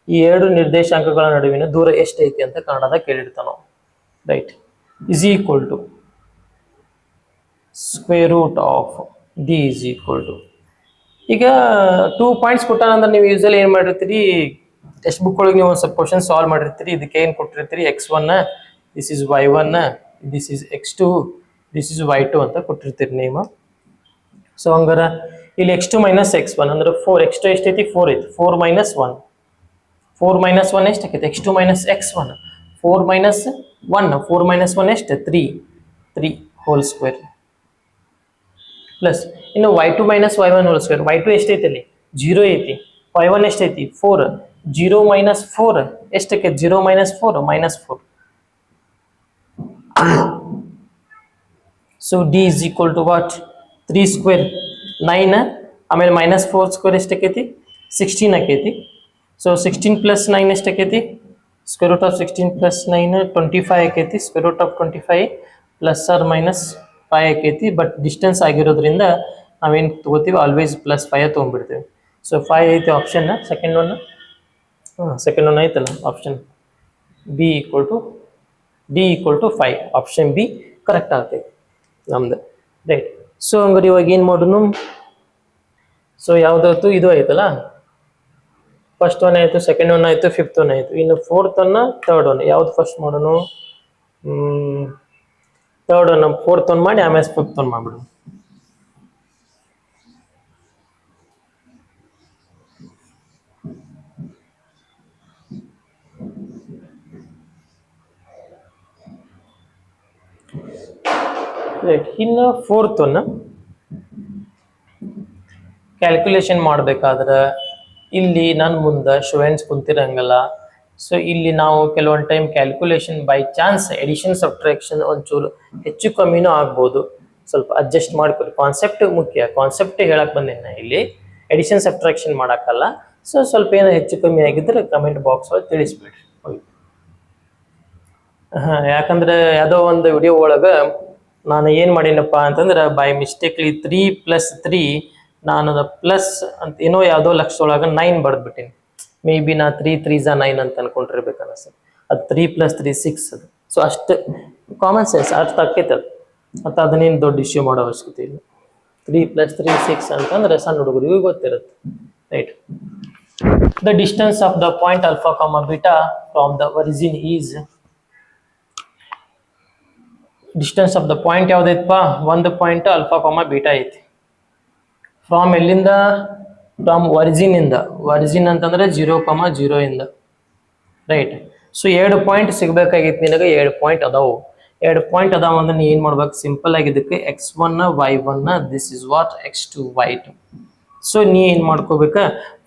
ಈ ಎರಡು ನಿರ್ದೇಶಾಂಕಗಳ ನಡುವಿನ ದೂರ ಎಷ್ಟೈತಿ ಅಂತ ಕನ್ನಡದಾಗ ಕೇಳಿರ್ತಾನ. Right is equal to square root of d is equal to ಈಗ ಟೂ ಪಾಯಿಂಟ್ಸ್ ಕೊಟ್ಟಾನಂದ್ರೆ ನೀವು ಯೂಸಲಿ ಏನು ಮಾಡಿರ್ತೀರಿ? ಟೆಕ್ಸ್ಟ್ ಬುಕ್ ಒಳಗೆ ನೀವು ಒಂದು ಸ್ವಲ್ಪ ಕ್ವಶನ್ ಸಾಲ್ವ್ ಮಾಡಿರ್ತೀರಿ. ಇದಕ್ಕೆ ಏನು ಕೊಟ್ಟಿರ್ತೀರಿ? X one this is y one this is x two this is y two ಅಂತ ಕೊಟ್ಟಿರ್ತೀರಿ ನೀವು ಸೊ ಹಂಗಾರ ಇಲ್ಲಿ x two minus x one ಅಂದ್ರೆ ಫೋರ್ ಎಕ್ಸ್ ಟು ಎಷ್ಟೈತಿ ಫೋರ್ ಐತಿ. Four minus one four minus one ಎಷ್ಟು ಆಕೈತಿ? X two minus x one four minus one four minus one ಎಷ್ಟು? Three three whole square plus ಇನ್ನು y two minus y one whole square y two ಎಷ್ಟೈತಿ ಅಲ್ಲಿ zero ಐತಿ. Y one ಎಷ್ಟೈತಿ four zero minus four ಎಷ್ಟಕ್ಕೆ zero minus four minus four so d is equal to what three square nine ಆಮೇಲೆ minus four square ಎಷ್ಟಕ್ಕೈತಿ sixteen ಆಕೈತಿ. So sixteen plus nine ಎಷ್ಟಕ್ಕೈತಿ square root of sixteen plus nine twenty five ಆಕೈತಿ. Square root of twenty five plus or minus five ಆಕೈತಿ. But distance ಆಗಿರೋದ್ರಿಂದ ನಾವೇನು ತಗೋತೀವಿ? Always plus five ತೊಗೊಂಡ್ಬಿಡ್ತೀವಿ. So five ಐತಿ option second one second one ಐತಲ್ಲ option B equal to d equal to five option B correct ಆಗ್ತೈತಿ ನಮ್ದು. Right so ಹಂಗಾರೆ ಇವಾಗ ಏನು ಮಾಡೋನು ಸೊ ಯಾವುದಾಯ್ತು? ಇದು ಆಯ್ತಲ್ಲ? ಫಸ್ಟ್ ಒನ್ ಆಯಿತು ಸೆಕೆಂಡ್ ಒನ್ ಆಯಿತು ಫಿಫ್ತ್ ಒನ್ ಆಯಿತು. ಇನ್ನು ಫೋರ್ತ್ ಒನ್ನ ತರ್ಡ್ ಒನ್ ಯಾವ್ದು ಫಸ್ಟ್ ಮಾಡೋನು? ತರ್ಡ್ ಒನ್ ಫೋರ್ತ್ ಒನ್ ಮಾಡಿ, ಆಮೇಲೆ ಫಿಫ್ತ್ ಒನ್ ಮಾಡ್ಬಿಡು. ರೈಟ್ ಇನ್ನು ಒನ್ ಕ್ಯಾಲ್ಕುಲೇಷನ್ ಮಾಡಬೇಕಾದ್ರೆ ಇಲ್ಲಿ ನನ್ನ ಮುಂದೆ ಸ್ಟೂಡೆಂಟ್ಸ್ ಕುಂತಿರಂಗಲ್ಲ. ಸೊ ಇಲ್ಲಿ ನಾವು ಕೆಲವೊಂದು time calculation by chance addition subtraction ಒಂಚೂರು ಹೆಚ್ಚು ಕಮ್ಮಿನೂ ಆಗ್ಬೋದು. ಸ್ವಲ್ಪ ಅಡ್ಜಸ್ಟ್ ಮಾಡ್ಕೊಳ್ಳಿ ಕಾನ್ಸೆಪ್ಟ್ ಮುಖ್ಯ. ಕಾನ್ಸೆಪ್ಟ್ ಹೇಳಕ್ ಬಂದೇನೆ ಇಲ್ಲಿ? ಎಡಿಷನ್ ಸಬ್ಟ್ರಾಕ್ಷನ್ ಮಾಡೋಕ್ಕಲ್ಲ. ಸೊ ಸ್ವಲ್ಪ ಏನೋ ಹೆಚ್ಚು ಕಮ್ಮಿ ಆಗಿದ್ರೆ ಕಮೆಂಟ್ ಬಾಕ್ಸ್ ಒಳಗೆ ತಿಳಿಸ್ಬಿಡ್ರಿ. ಹಾ, ಯಾಕಂದ್ರೆ ಯಾವುದೋ ಒಂದು ವಿಡಿಯೋ ಒಳಗೆ ನಾನು ಏನು ಮಾಡಿನಪ್ಪ ಅಂತಂದ್ರೆ by mistakenly three plus three ನಾನು ಪ್ಲಸ್ ಅಂತ ಏನೋ ಯಾವುದೋ ಲಕ್ಷದೊಳಗೆ ನೈನ್ ಬರೆದ್ಬಿಟ್ಟಿನಿ ಮೇ ಬಿ ನಾ ತ್ರೀ ತ್ರೀ ಝಾ ನೈನ್ ಅಂತ ಅನ್ಕೊಂಡಿರ್ಬೇಕು ಸರ್ ಅದು ತ್ರೀ ಪ್ಲಸ್ ತ್ರೀ ಸಿಕ್ಸ್ ಅದು. ಸೊ ಅಷ್ಟು ಕಾಮನ್ ಸೆನ್ಸ್ ಅಷ್ಟು ಆಕೈತೆ ಅದು. ಮತ್ತು ಅದನ್ನೇನು ದೊಡ್ಡ ಇಶ್ಯೂ ಮಾಡೋ ಅವಶ್ಯಕತೆ ಇಲ್ಲ. ತ್ರೀ ಪ್ಲಸ್ ತ್ರೀ ಸಿಕ್ಸ್ ಅಂತಂದ್ರೆ ಸಣ್ಣ ಹುಡುಗರಿಗೂ ಗೊತ್ತಿರುತ್ತೆ. Right the distance of the point alpha comma beta from the origin is distance of the point ಯಾವುದೈತಪ್ಪ? ಒಂದು ಪಾಯಿಂಟ್ ಅಲ್ಫಾ ಕಾಮ ಬೀಟಾ ಐತಿ. ಫ್ರಾಮ್ ಎಲ್ಲಿಂದ? ಫ್ರಾಮ್ ವರ್ಜಿನಿಂದ ಇಂದ. ಒರಿಜಿನ್ ಅಂತಂದ್ರೆ ಜೀರೋ ಕಾಮ ಜೀರೋ ಇಂದ. ರೈಟ್ ಸೊ ಎರಡು ಪಾಯಿಂಟ್ ಸಿಗಬೇಕಾಗಿತ್ತು ನಿನಗೆ, ಎರಡು ಪಾಯಿಂಟ್ ಅದಾವು. ಎರಡು ಪಾಯಿಂಟ್ ಅದಾವ ಅಂದ್ರೆ ನೀ ಏನ್ ಮಾಡ್ಬೇಕು? ಸಿಂಪಲ್ ಆಗಿದ್ದಕ್ಕೆ x one y one this is what x two y two so ನೀ ಏನು ಮಾಡ್ಕೋಬೇಕ?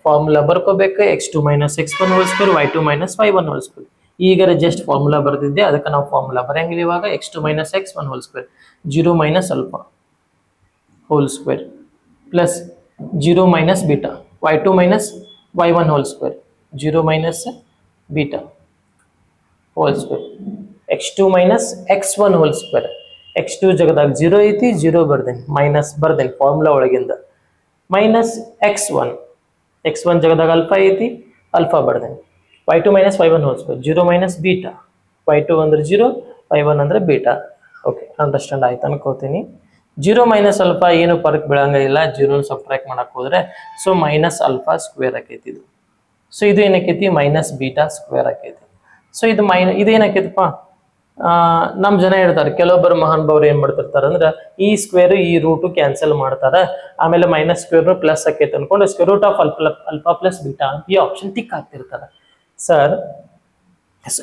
Formula ಬರ್ಕೋಬೇಕು x two minus x one whole y two minus y one whole ಈಗ ಜಸ್ಟ್ ಫಾರ್ಮುಲಾ ಬರೆದಿದ್ದೆ, ಅದಕ್ಕೆ ನಾವು ಫಾರ್ಮುಲಾ ಬರೆಯಂಗಿಲ್ಲ ಇವಾಗ. X two minus x one whole square zero minus alpha whole square plus zero minus beta y two minus y one whole square zero minus beta whole square x two minus x one whole square x two ಜಗದಾಗ zero ಐತಿ zero ಬರ್ದೇನೆ. Minus ಬರ್ದೇನೆ formula ಒಳಗಿಂದ. Minus x one x one ಜಗದಾಗ alpha ಐತಿ alpha ಬರ್ದೇನೆ. Y two minus y one whole square zero minus beta y two ಅಂದ್ರೆ zero Y one ಅಂದ್ರೆ beta okay understand ಆಯ್ತು ಅನ್ಕೋತೀನಿ. ಜೀರೋ ಮೈನಸ್ ಅಲ್ಫಾ ಏನು ಪರ್ಕ್ ಬೀಳಂಗಿಲ್ಲ ಜೀರೋ ಸಬ್ಟ್ರಾಕ್ಟ್ ಮಾಡಕ್ಕೆ ಹೋದ್ರೆ ಸೊ ಮೈನಸ್ ಅಲ್ಫಾ ಸ್ಕ್ವೇರ್ ಆಕೈತಿ ಇದು. ಸೊ ಇದು ಏನಕ್ಕೈತಿ ಮೈನಸ್ ಬೀಟಾ ಸ್ಕ್ವೇರ್ ಆಕೈತಿ. ಸೊ ಇದು ಮೈನ ಇದು ಏನಾಕೈತಪ್ಪ? ನಮ್ಮ ಜನ ಹೇಳ್ತಾರೆ, ಕೆಲವೊಬ್ಬರು ಮಹಾನುಭಾವರು ಏನು ಮಾಡ್ತಿರ್ತಾರೆ ಅಂದ್ರೆ, ಈ ಸ್ಕ್ವೇರ್ ಈ ರೂಟು ಕ್ಯಾನ್ಸಲ್ ಮಾಡ್ತಾರೆ. ಆಮೇಲೆ ಮೈನಸ್ ಸ್ಕ್ವೇರ್ನು ಪ್ಲಸ್ ಆಕೈತೆ ಅನ್ಕೊಂಡು square root of alpha alpha plus beta ಈ ಆಪ್ಷನ್ ಟಿಕ್ ಹಾಕ್ತಿರ್ತಾರೆ. ಸರ್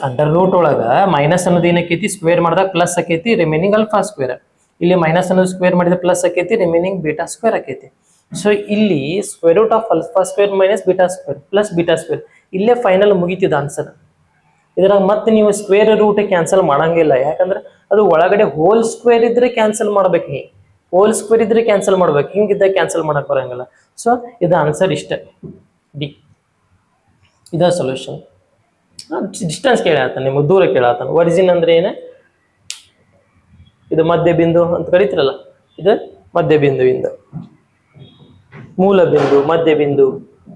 ಅಂಡರ್ ರೂಟ್ ಒಳಗ ಮೈನಸ್ ಅನ್ನೋದು ಏನಕ್ಕೈತಿ? ಸ್ಕ್ವೇರ್ ಮಾಡಿದಾಗ ಪ್ಲಸ್ ಆಕೈತಿ ರಿಮೈನಿಂಗ್ ಅಲ್ಫಾ ಸ್ಕ್ವೇರ್ ಇಲ್ಲಿ ಮೈನಸ್ ಅನ್ನೋದು ಸ್ಕ್ವೇರ್ ಮಾಡಿದ ಪ್ಲಸ್ ಆಕೈತಿ ರಿಮೈನಿಂಗ್ ಬೀಟಾ ಸ್ಕ್ವೇರ್ ಆಕೈತಿ. ಸೊ ಇಲ್ಲಿ square root of alpha square minus beta square plus beta square ಇಲ್ಲೇ ಫೈನಲ್ ಮುಗಿತಿದ ಆನ್ಸರ್ ಇದ್ರಾಗ ಮತ್ತೆ ನೀವು ಸ್ಕ್ವೇರ್ ರೂಟ್ ಕ್ಯಾನ್ಸಲ್ ಮಾಡಂಗಿಲ್ಲ. ಯಾಕಂದ್ರೆ ಅದು ಒಳಗಡೆ ಹೋಲ್ ಸ್ಕ್ವೇರ್ ಇದ್ರೆ ಕ್ಯಾನ್ಸಲ್ ಮಾಡ್ಬೇಕು ನೀ. ಹೋಲ್ ಸ್ಕ್ವೇರ್ ಇದ್ರೆ ಕ್ಯಾನ್ಸಲ್ ಮಾಡ್ಬೇಕು. ಹಿಂಗಿದ್ದಾಗ ಕ್ಯಾನ್ಸಲ್ ಮಾಡಕ್ ಬರಂಗಿಲ್ಲ. ಸೊ ಇದು ಆನ್ಸರ್ ಇಷ್ಟ. ಡಿ ಇದ ಸೊಲ್ಯೂಷನ್ ಡಿಸ್ಟೆನ್ಸ್ ಕೇಳಾತಾನ ನಿಮಗೆ ದೂರ ಕೇಳಾತಾನ. ಒರಿಜಿನ್ ಅಂದ್ರೆ ಏನೇ? ಇದು ಮಧ್ಯ ಬಿಂದು ಅಂತ ಕರೀತಿರಲ್ಲ? ಇದು ಮಧ್ಯ ಬಿಂದುವಿಂದ. ಮೂಲ ಬಿಂದು, ಮಧ್ಯ ಬಿಂದು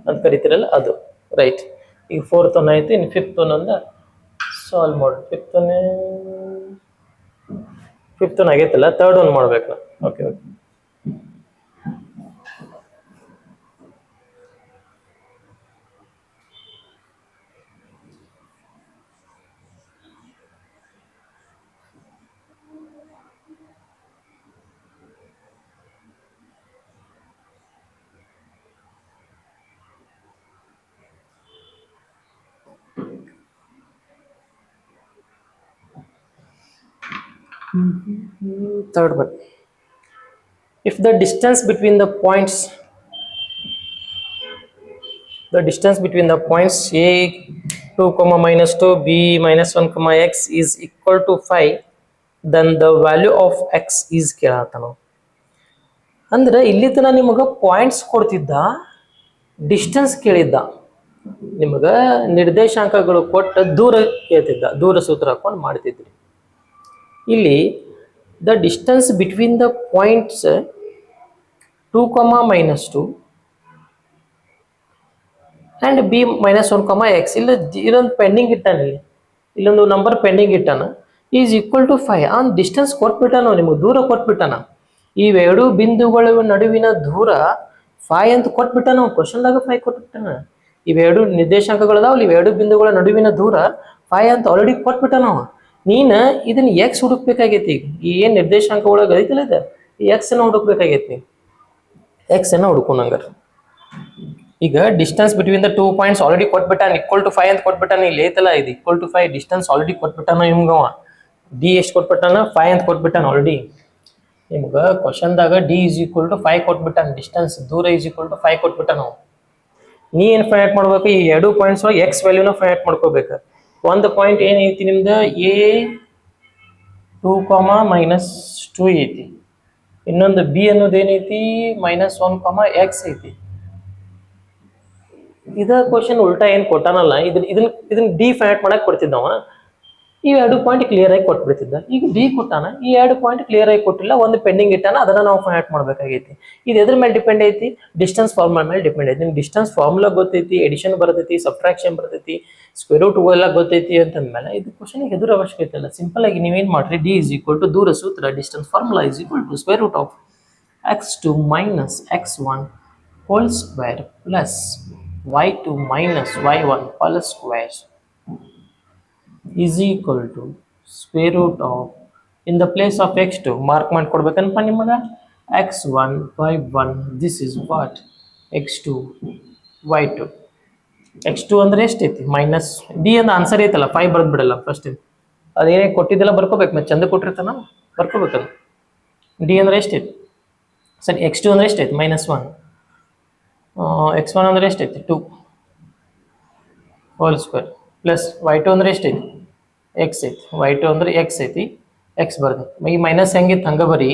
ಅಂತ ಕರಿತಿರಲ್ಲ, ಅದು. ರೈಟ್ ಈಗ ಫೋರ್ತ್ ಒನ್ ಆಯ್ತು, ಇನ್ನು ಫಿಫ್ತ್ ಒನ್ ಅಂದ ಸಾಲ್ವ್ ಮಾಡಿ ಫಿಫ್ತ್ ಒನ್ ಫಿಫ್ತ್ ಒನ್ ಆಗೈತಲ್ಲ ತರ್ಡ್ ಒನ್ ಮಾಡ್ಬೇಕು okay okay third one if the distance between the points the distance between the points a 2 comma minus 2 b minus 1 comma x is equal to 5 then the value of x is ಕೇಳತ್ತಾನ andre ಇಲ್ಲಿ tana ನಿಮಗೆ points ಕೊಡ್ತಿದ್ದ distance ಕೇಳಿದ್ದ ನಿಮಗೆ ನಿರ್ದೇಶಾಂಕಗಳು ಕೊಟ್ಟ ದೂರ ಕೇಳ್ತಿದ್ದ ದೂರ ಸೂತ್ರ ಹಾಕೊಂಡು ಮಾಡ್ತಿದ್ರಿ ಇಲ್ಲಿ the distance between the points two comma minus two and B minus one comma X ಇಲ್ಲ ಇಲ್ಲೊಂದು ಪೆಂಡಿಂಗ್ ಇಟ್ಟಾನ ಇಲ್ಲಿ. ಇಲ್ಲೊಂದು number pending ಇಟ್ಟಾನ. Is equal to five on distance ಕೊಟ್ಬಿಟ್ಟಾನ ನಿಮಗೆ, ದೂರ ಕೊಟ್ಬಿಟ್ಟಾನ. ಇವೆರಡು ಬಿಂದುಗಳ ನಡುವಿನ ದೂರ ಫೈವ್ ಅಂತ ಕೊಟ್ಬಿಟ್ಟಾನ ನಾವು ಕ್ವಶನ್ದಾಗ ಫೈ ಕೊಟ್ಬಿಟ್ಟಾನ. ಇವೆರಡು ನಿರ್ದೇಶಾಂಕಗಳದಾವಲ್ಲ ಇವೆರಡು ಬಿಂದುಗಳ ನಡುವಿನ ದೂರ ಫೈವ್ ಅಂತ ಆಲ್ರೆಡಿ ಕೊಟ್ಬಿಟ್ಟಾನ ಅವ ನೀನು ಇದನ್ನ ಎಕ್ಸ್ ಹುಡುಕ್ಬೇಕಾಗೈತಿ ಈ ಏನು ನಿರ್ದೇಶಾಂಕ ಒಳಗೆ ಐತಿಲ್ಲ ಇದೆ? ಈ ಎಕ್ಸ್ ಅನ್ನ ಹುಡುಕ್ಬೇಕಾಗೈತಿ. ಎಕ್ಸ್ ಅನ್ನ ಹುಡುಕೋಣಂಗಾರ ಈಗ distance between the two points already ಕೊಟ್ಬಿಟ್ಟಾನ equal to five ಅಂತ ಕೊಟ್ಬಿಟ್ಟಾನ, ಇಲ್ಲಿ ಐತಲ್ಲ ಇದು? Equal to five distance already ಕೊಟ್ಬಿಟ್ಟಾನ ಇವಂಗವ ಡಿ ಎಷ್ಟು ಕೊಟ್ಬಿಟ್ಟಾನ? ಫೈವ್ ಅಂತ ಕೊಟ್ಬಿಟ್ಟಾನ ಆಲ್ರೆಡಿ ನಿಮ್ಗೆ ಕ್ವಶನ್ದಾಗ D is equal to five ಕೊಟ್ಬಿಟ್ಟಾನ distance ದೂರ ಈಸ್ ಈಕ್ವಲ್ ಟು ಫೈವ್ ಕೊಟ್ಬಿಟ್ಟಾನ ನಾವು ನೀ ಏನು ಫೈಂಡ್ ಮಾಡ್ಬೇಕು? ಈ ಎರಡು ಪಾಯಿಂಟ್ಸ್ ಒಳಗೆ ಎಕ್ಸ್ ವ್ಯಾಲ್ಯೂನ ಫೈಂಡ್ ಮಾಡ್ಕೋಬೇಕು. ಒಂದು ಪಾಯಿಂಟ್ ಏನೈತಿ ನಿಮ್ದು? A two comma minus two ಐತಿ. ಇನ್ನೊಂದು ಬಿ ಅನ್ನೋದು ಏನೈತಿ ಮೈನಸ್ ಒನ್ ಕಾಮ ಎಕ್ಸ್ ಐತಿ. ಇದ ಕ್ವಶನ್ ಉಲ್ಟಾ ಏನು ಕೊಟ್ಟಾನಲ್ಲ ಇದನ್ನ ಇದನ್ನ ಇದನ್ನ ಡಿ ಫೈಂಡ್ ಮಾಡಕ್ ಕೊಡ್ತಿದ್ದವ. ಈ ಎರಡು ಪಾಯಿಂಟ್ ಕ್ಲಿಯರ್ ಆಗಿ ಕೊಟ್ಬಿಡ್ತಿದ್ದ. ಈಗ ಡಿ ಕೊಟ್ಟಾನ. ಈ ಎರಡು ಪಾಯಿಂಟ್ ಕ್ಲಿಯರ್ ಆಗಿ ಕೊಟ್ಟಿಲ್ಲ, ಒಂದು ಪೆಂಡಿಂಗ್ ಇಟ್ಟಾನ, ಅದನ್ನ ನಾವು ಫೈಂಡ್ ಮಾಡ್ಬೇಕಾಗೈತಿ. ಇದು ಎದ್ರ ಮೇಲೆ ಡಿಪೆಂಡ್ ಐತಿ? ಡಿಸ್ಟೆನ್ಸ್ ಫಾರ್ಮುಲಾ ಮೇಲೆ ಡಿಪೆಂಡ್ ಐತಿ. ನಿಮ್ಗೆ ಡಿಸ್ಟೆನ್ಸ್ ಫಾರ್ಮುಲಾ ಗೊತ್ತೈತಿ ಎಡಿಷನ್ ಬರ್ತೈತಿ ಸಬ್ಟ್ರಾಕ್ಷನ್ ಬರ್ತೈತಿ ಸ್ಕ್ವೇರ್ ರೂಟ್ ಎಲ್ಲ ಗೊತ್ತೈತಿ ಅಂತಂದ್ಮೇಲೆ ಇದು ಕ್ವಶನ್ ಎದುರು ಅವಶ್ಯಕತೆ ಇಲ್ಲ. ಸಿಂಪಲ್ ಆಗಿ ನೀವೇನ್ ಮಾಡ್ರಿ? ಡಿ ಇಸ್ ಈಕ್ವಲ್ ಟು ದೂರ ಸೂತ್ರ distance formula is equal to square root of X two minus X one whole square plus Y two minus Y one whole square is equal to square of of, in the place of x2 mark ಮಾಡ್ಕೊಡ್ಬೇಕನಪ್ಪ ನಿಮಗೆ x1 y1 this is what? x2 y2 x2 ಅಂದರೆ ಎಷ್ಟೈತಿ? Minus D ಅಂದ answer ಐತಲ್ಲ five ಬರ್ದ್ ಬಿಡಲ್ಲ first ಅದೇನೇ ಕೊಟ್ಟಿದ್ದೆಲ್ಲ ಬರ್ಕೋಬೇಕು, ಮತ್ತೆ ಚಂದ ಕೊಟ್ಟಿರ್ತಾನ? ಬರ್ಕೋಬೇಕದು. ಡಿ ಅಂದರೆ ಎಷ್ಟೈತಿ? ಸರಿ ಎಕ್ಸ್ ಟು ಅಂದರೆ ಎಷ್ಟೈತಿ? ಮೈನಸ್ ಒನ್ ಎಕ್ಸ್ ಒನ್ ಅಂದರೆ ಎಷ್ಟೈತಿ? Two whole square plus Y two ಅಂದರೆ ಎಷ್ಟೈತಿ? ಎಕ್ಸ್ ಐತಿ ವೈ ಟು ಅಂದ್ರೆ ಎಕ್ಸ್ ಐತಿ ಎಕ್ಸ್ ಬರ್ದು. ಈ ಮೈನಸ್ ಹೆಂಗಿತ್ತು ಹಂಗೆ ಬರೀ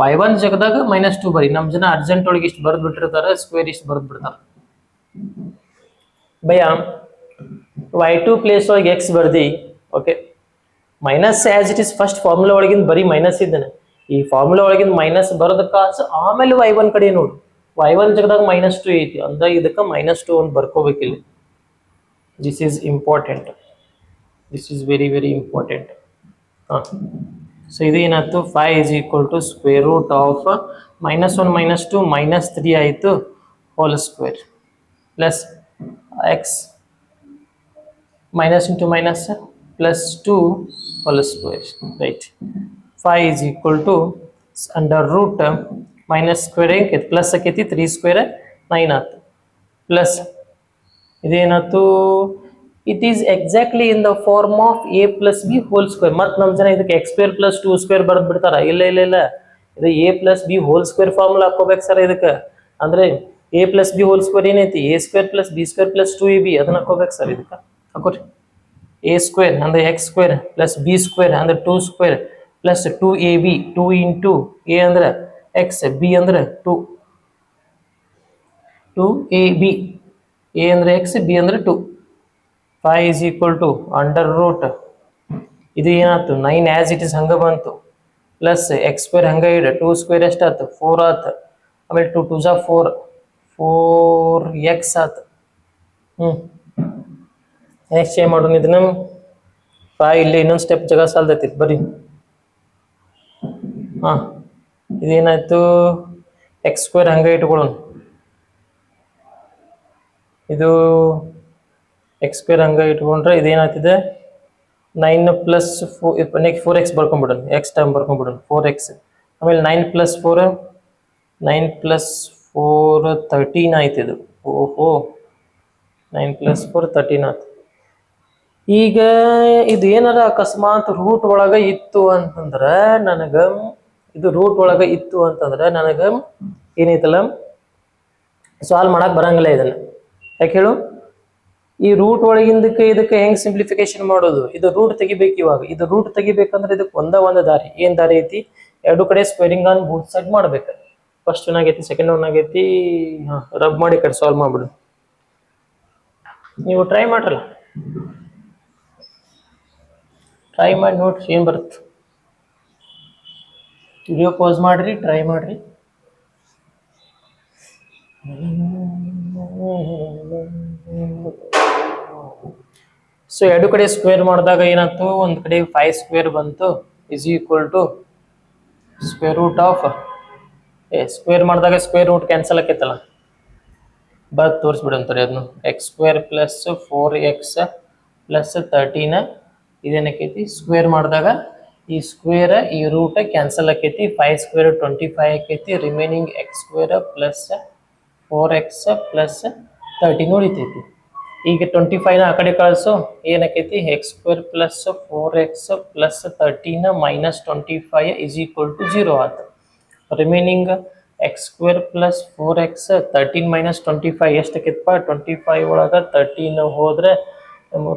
ವೈ ಒನ್ ಜಗದಾಗ ಮೈನಸ್ ಟು ಬರೀ. ನಮ್ಮ ಜನ ಅರ್ಜೆಂಟ್ ಒಳಗೆ ಇಷ್ಟು ಬರ್ದು ಬಿಟ್ಟಿರ್ತಾರೆ ಸ್ಕ್ವೇರ್ ಇಷ್ಟು ಬರ್ದು ಬಿಡ್ತಾರ. ಭಯ? ವೈ ಟು ಪ್ಲೇಸ್ ಒಳಗೆ ಎಕ್ಸ್ ಬರ್ದಿ okay minus as it is first formula ಒಳಗಿಂದ ಬರೀ ಮೈನಸ್ ಇದ್ದಾನೆ. ಈ ಫಾರ್ಮುಲಾ ಒಳಗಿಂದ ಮೈನಸ್ ಬರೋದ ಕಾಸು ಆಮೇಲೆ ವೈ ಒನ್ ಕಡೆ ನೋಡು. ವೈ ಒನ್ ಜಗದಾಗ ಮೈನಸ್ ಟು ಐತಿ ಅಂದಾಗ ಇದಕ್ಕೆ ಮೈನಸ್ ಟು ಒಂದು ಬರ್ಕೋಬೇಕಿಲ್ಲ. This is important this is very very important ಹಾಂ ಸೊ ಇದು ಏನಾಯ್ತು five is equal to square root of minus one minus two minus three ಆಯಿತು whole square plus X minus into minus plus 2 whole square. Right. 5 is equal to under root minus square ಏನ್ಕೈತಿ plus ಆಕೈತಿ three square nine ಆಯ್ತು plus ಇದೇನಾಯ್ತು it is exactly in the form of A plus B whole square ಮತ್ತೆ ನಮ್ಮ ಜನ ಇದಕ್ಕೆ X square plus two square ಬರೆದು ಬಿಡ್ತಾರ. ಇಲ್ಲ ಇಲ್ಲ ಇಲ್ಲ. ಇದು A plus B whole square formula ಹಾಕೋಬೇಕು ಸರ್ ಇದಕ್ಕೆ. ಅಂದ್ರೆ A plus B whole square ಏನೈತಿ? A square plus B square plus two A B ಅದನ್ನ ಹಾಕೋಬೇಕು ಸರ್ ಇದಕ್ಕೆ. ಹಾಕೋರಿ. ಎ ಸ್ಕ್ವೇರ್ ಅಂದ್ರೆ X square plus B square ಅಂದ್ರೆ two square plus two A B two into A ಅಂದ್ರೆ X B ಅಂದ್ರೆ two two A B A ಅಂದ್ರೆ X B ಅಂದ್ರೆ two five is equal to under root ಇದು ಏನಾಯ್ತು? Nine as it is ಹಂಗೆ ಬಂತು. Plus x square ಹಂಗೆ ಇಡ ಟೂ ಸ್ಕ್ವೇರ್ ಎಷ್ಟಾಯ್ತು ಫೋರ್ ಆತು ಆಮೇಲೆ ಟು ಟೂ ಜಾ ಫೋರ್ ಫೋರ್ ಎಕ್ಸ್ ಆತು ಹ್ಞೂ ನೆಕ್ಸ್ಟ್ ಏನು ಮಾಡೋಣ ಇದನ್ನು? ಫೈ ಇಲ್ಲಿ ಇನ್ನೊಂದು ಸ್ಟೆಪ್ ಜಗ ಸಾಲ್ದೈತಿ ಬರ್ರಿ ಹಾಂ. ಇದೇನಾಯ್ತು? ಎಕ್ಸ್ ಸ್ಕ್ವೇರ್ ಹಂಗೆ ಇಟ್ಕೊಳ್ಳೋಣ. ಇದು ಎಕ್ಸ್ ಸ್ಕ್ವೇರ್ ಹಂಗೆ ಇಟ್ಕೊಂಡ್ರೆ ಇದೇನಾಗ್ತಿದೆ? Nine plus four next four X ಬರ್ಕೊಂಬಿಡೋಣ. X time ಬರ್ಕೊಂಬಿಡೋಣ. ಫೋರ್ ಎಕ್ಸ್ ಆಮೇಲೆ nine plus four nine plus four thirteen ಆಯ್ತು ಇದು. ಓಹೋ. ನೈನ್ ಪ್ಲಸ್ ಫೋರ್ ತರ್ಟೀನ್ ಆಯ್ತು. ಈಗ ಇದು ಏನಾರ ಅಕಸ್ಮಾತ್ ರೂಟ್ ಒಳಗೆ ಇತ್ತು ಅಂತಂದ್ರೆ ನನಗೆ, ಇದು ರೂಟ್ ಒಳಗೆ ಇತ್ತು ಅಂತಂದ್ರೆ ನನಗೆ ಏನೈತಲ್ಲ ಸಾಲ್ವ್ ಮಾಡಕ್ಕೆ ಬರಂಗಿಲ್ಲ ಇದನ್ನು. ಯಾಕೆ ಹೇಳು? ಈ ರೂಟ್ ಒಳಗಿಂದಕ್ಕೆ ಇದಕ್ಕೆ ಹೆಂಗ್ ಸಿಂಪ್ಲಿಫಿಕೇಶನ್ ಮಾಡೋದು? ಇದು ರೂಟ್ ತೆಗಿಬೇಕು ಇವಾಗ. ಇದು ರೂಟ್ ತೆಗಿಬೇಕಂದ್ರೆ ಇದಕ್ಕೆ ಒಂದ ಒಂದು ದಾರಿ. ಏನ್ ದಾರಿ ಐತಿ? ಎರಡು ಕಡೆ ಸ್ಕ್ವೇರಿಂಗ್ ಆನ್ ಬೂತ್ ಸೈಡ್ ಮಾಡ್ಬೇಕು. ಫಸ್ಟ್ ಒನ್ ಸೆಕೆಂಡ್ ಒನ್ ಆಗೈತಿ. ರಬ್ ಮಾಡಿ ಕಡೆ ಸಾಲ್ವ್ ಮಾಡ್ಬಿಡು. ನೀವು ಟ್ರೈ ಮಾಡ್ರಲ್ಲ? ಟ್ರೈ ಮಾಡಿ ನೋಡ್ರಿ, ಏನು ಬರುತ್ತೆ ವಿಡಿಯೋ ಪಾಸ್ ಮಾಡ್ರಿ ಟ್ರೈ ಮಾಡ್ರಿ. ಸೊ ಎರಡು ಕಡೆ ಸ್ಕ್ವೇರ್ ಮಾಡಿದಾಗ ಏನಾಯ್ತು ಒಂದು ಕಡೆ ಫೈವ್ ಸ್ಕ್ವೇರ್ ಬಂತು. Is equal to square root of A square ಮಾಡಿದಾಗ ಸ್ಕ್ವೇರ್ ರೂಟ್ ಕ್ಯಾನ್ಸಲ್ ಆಕೈತಲ್ಲ? ಬರ್ ತೋರಿಸ್ಬಿಡು ಅಂತಾರೆ ಅದನ್ನು X square plus four X plus thirteen ಇದೇನಕ್ಕೈತಿ square ಮಾಡಿದಾಗ ಈ ಸ್ಕ್ವೇರ್ ಈ ರೂಟ್ ಕ್ಯಾನ್ಸಲ್ ಆಕೈತಿ. ಫೈವ್ ಸ್ಕ್ವೇರ್ ಟ್ವೆಂಟಿ ಫೈವ್ ಆಕೈತಿ. Remaining X square plus four X plus thirteen ಉಳಿತೈತಿ. ಈಗ ಟ್ವೆಂಟಿ ಫೈವ್ನ ಆ ಕಡೆ ಕಳಿಸು. ಏನಾಕೈತಿ? X square plus four X plus thirteen minus twenty five is equal to zero ಆಯ್ತು remaining X square plus four X thirteen minus twenty five ಎಷ್ಟಕ್ಕಿತ್ತಪ್ಪ twenty five ಒಳಗೆ thirteen ಹೋದರೆ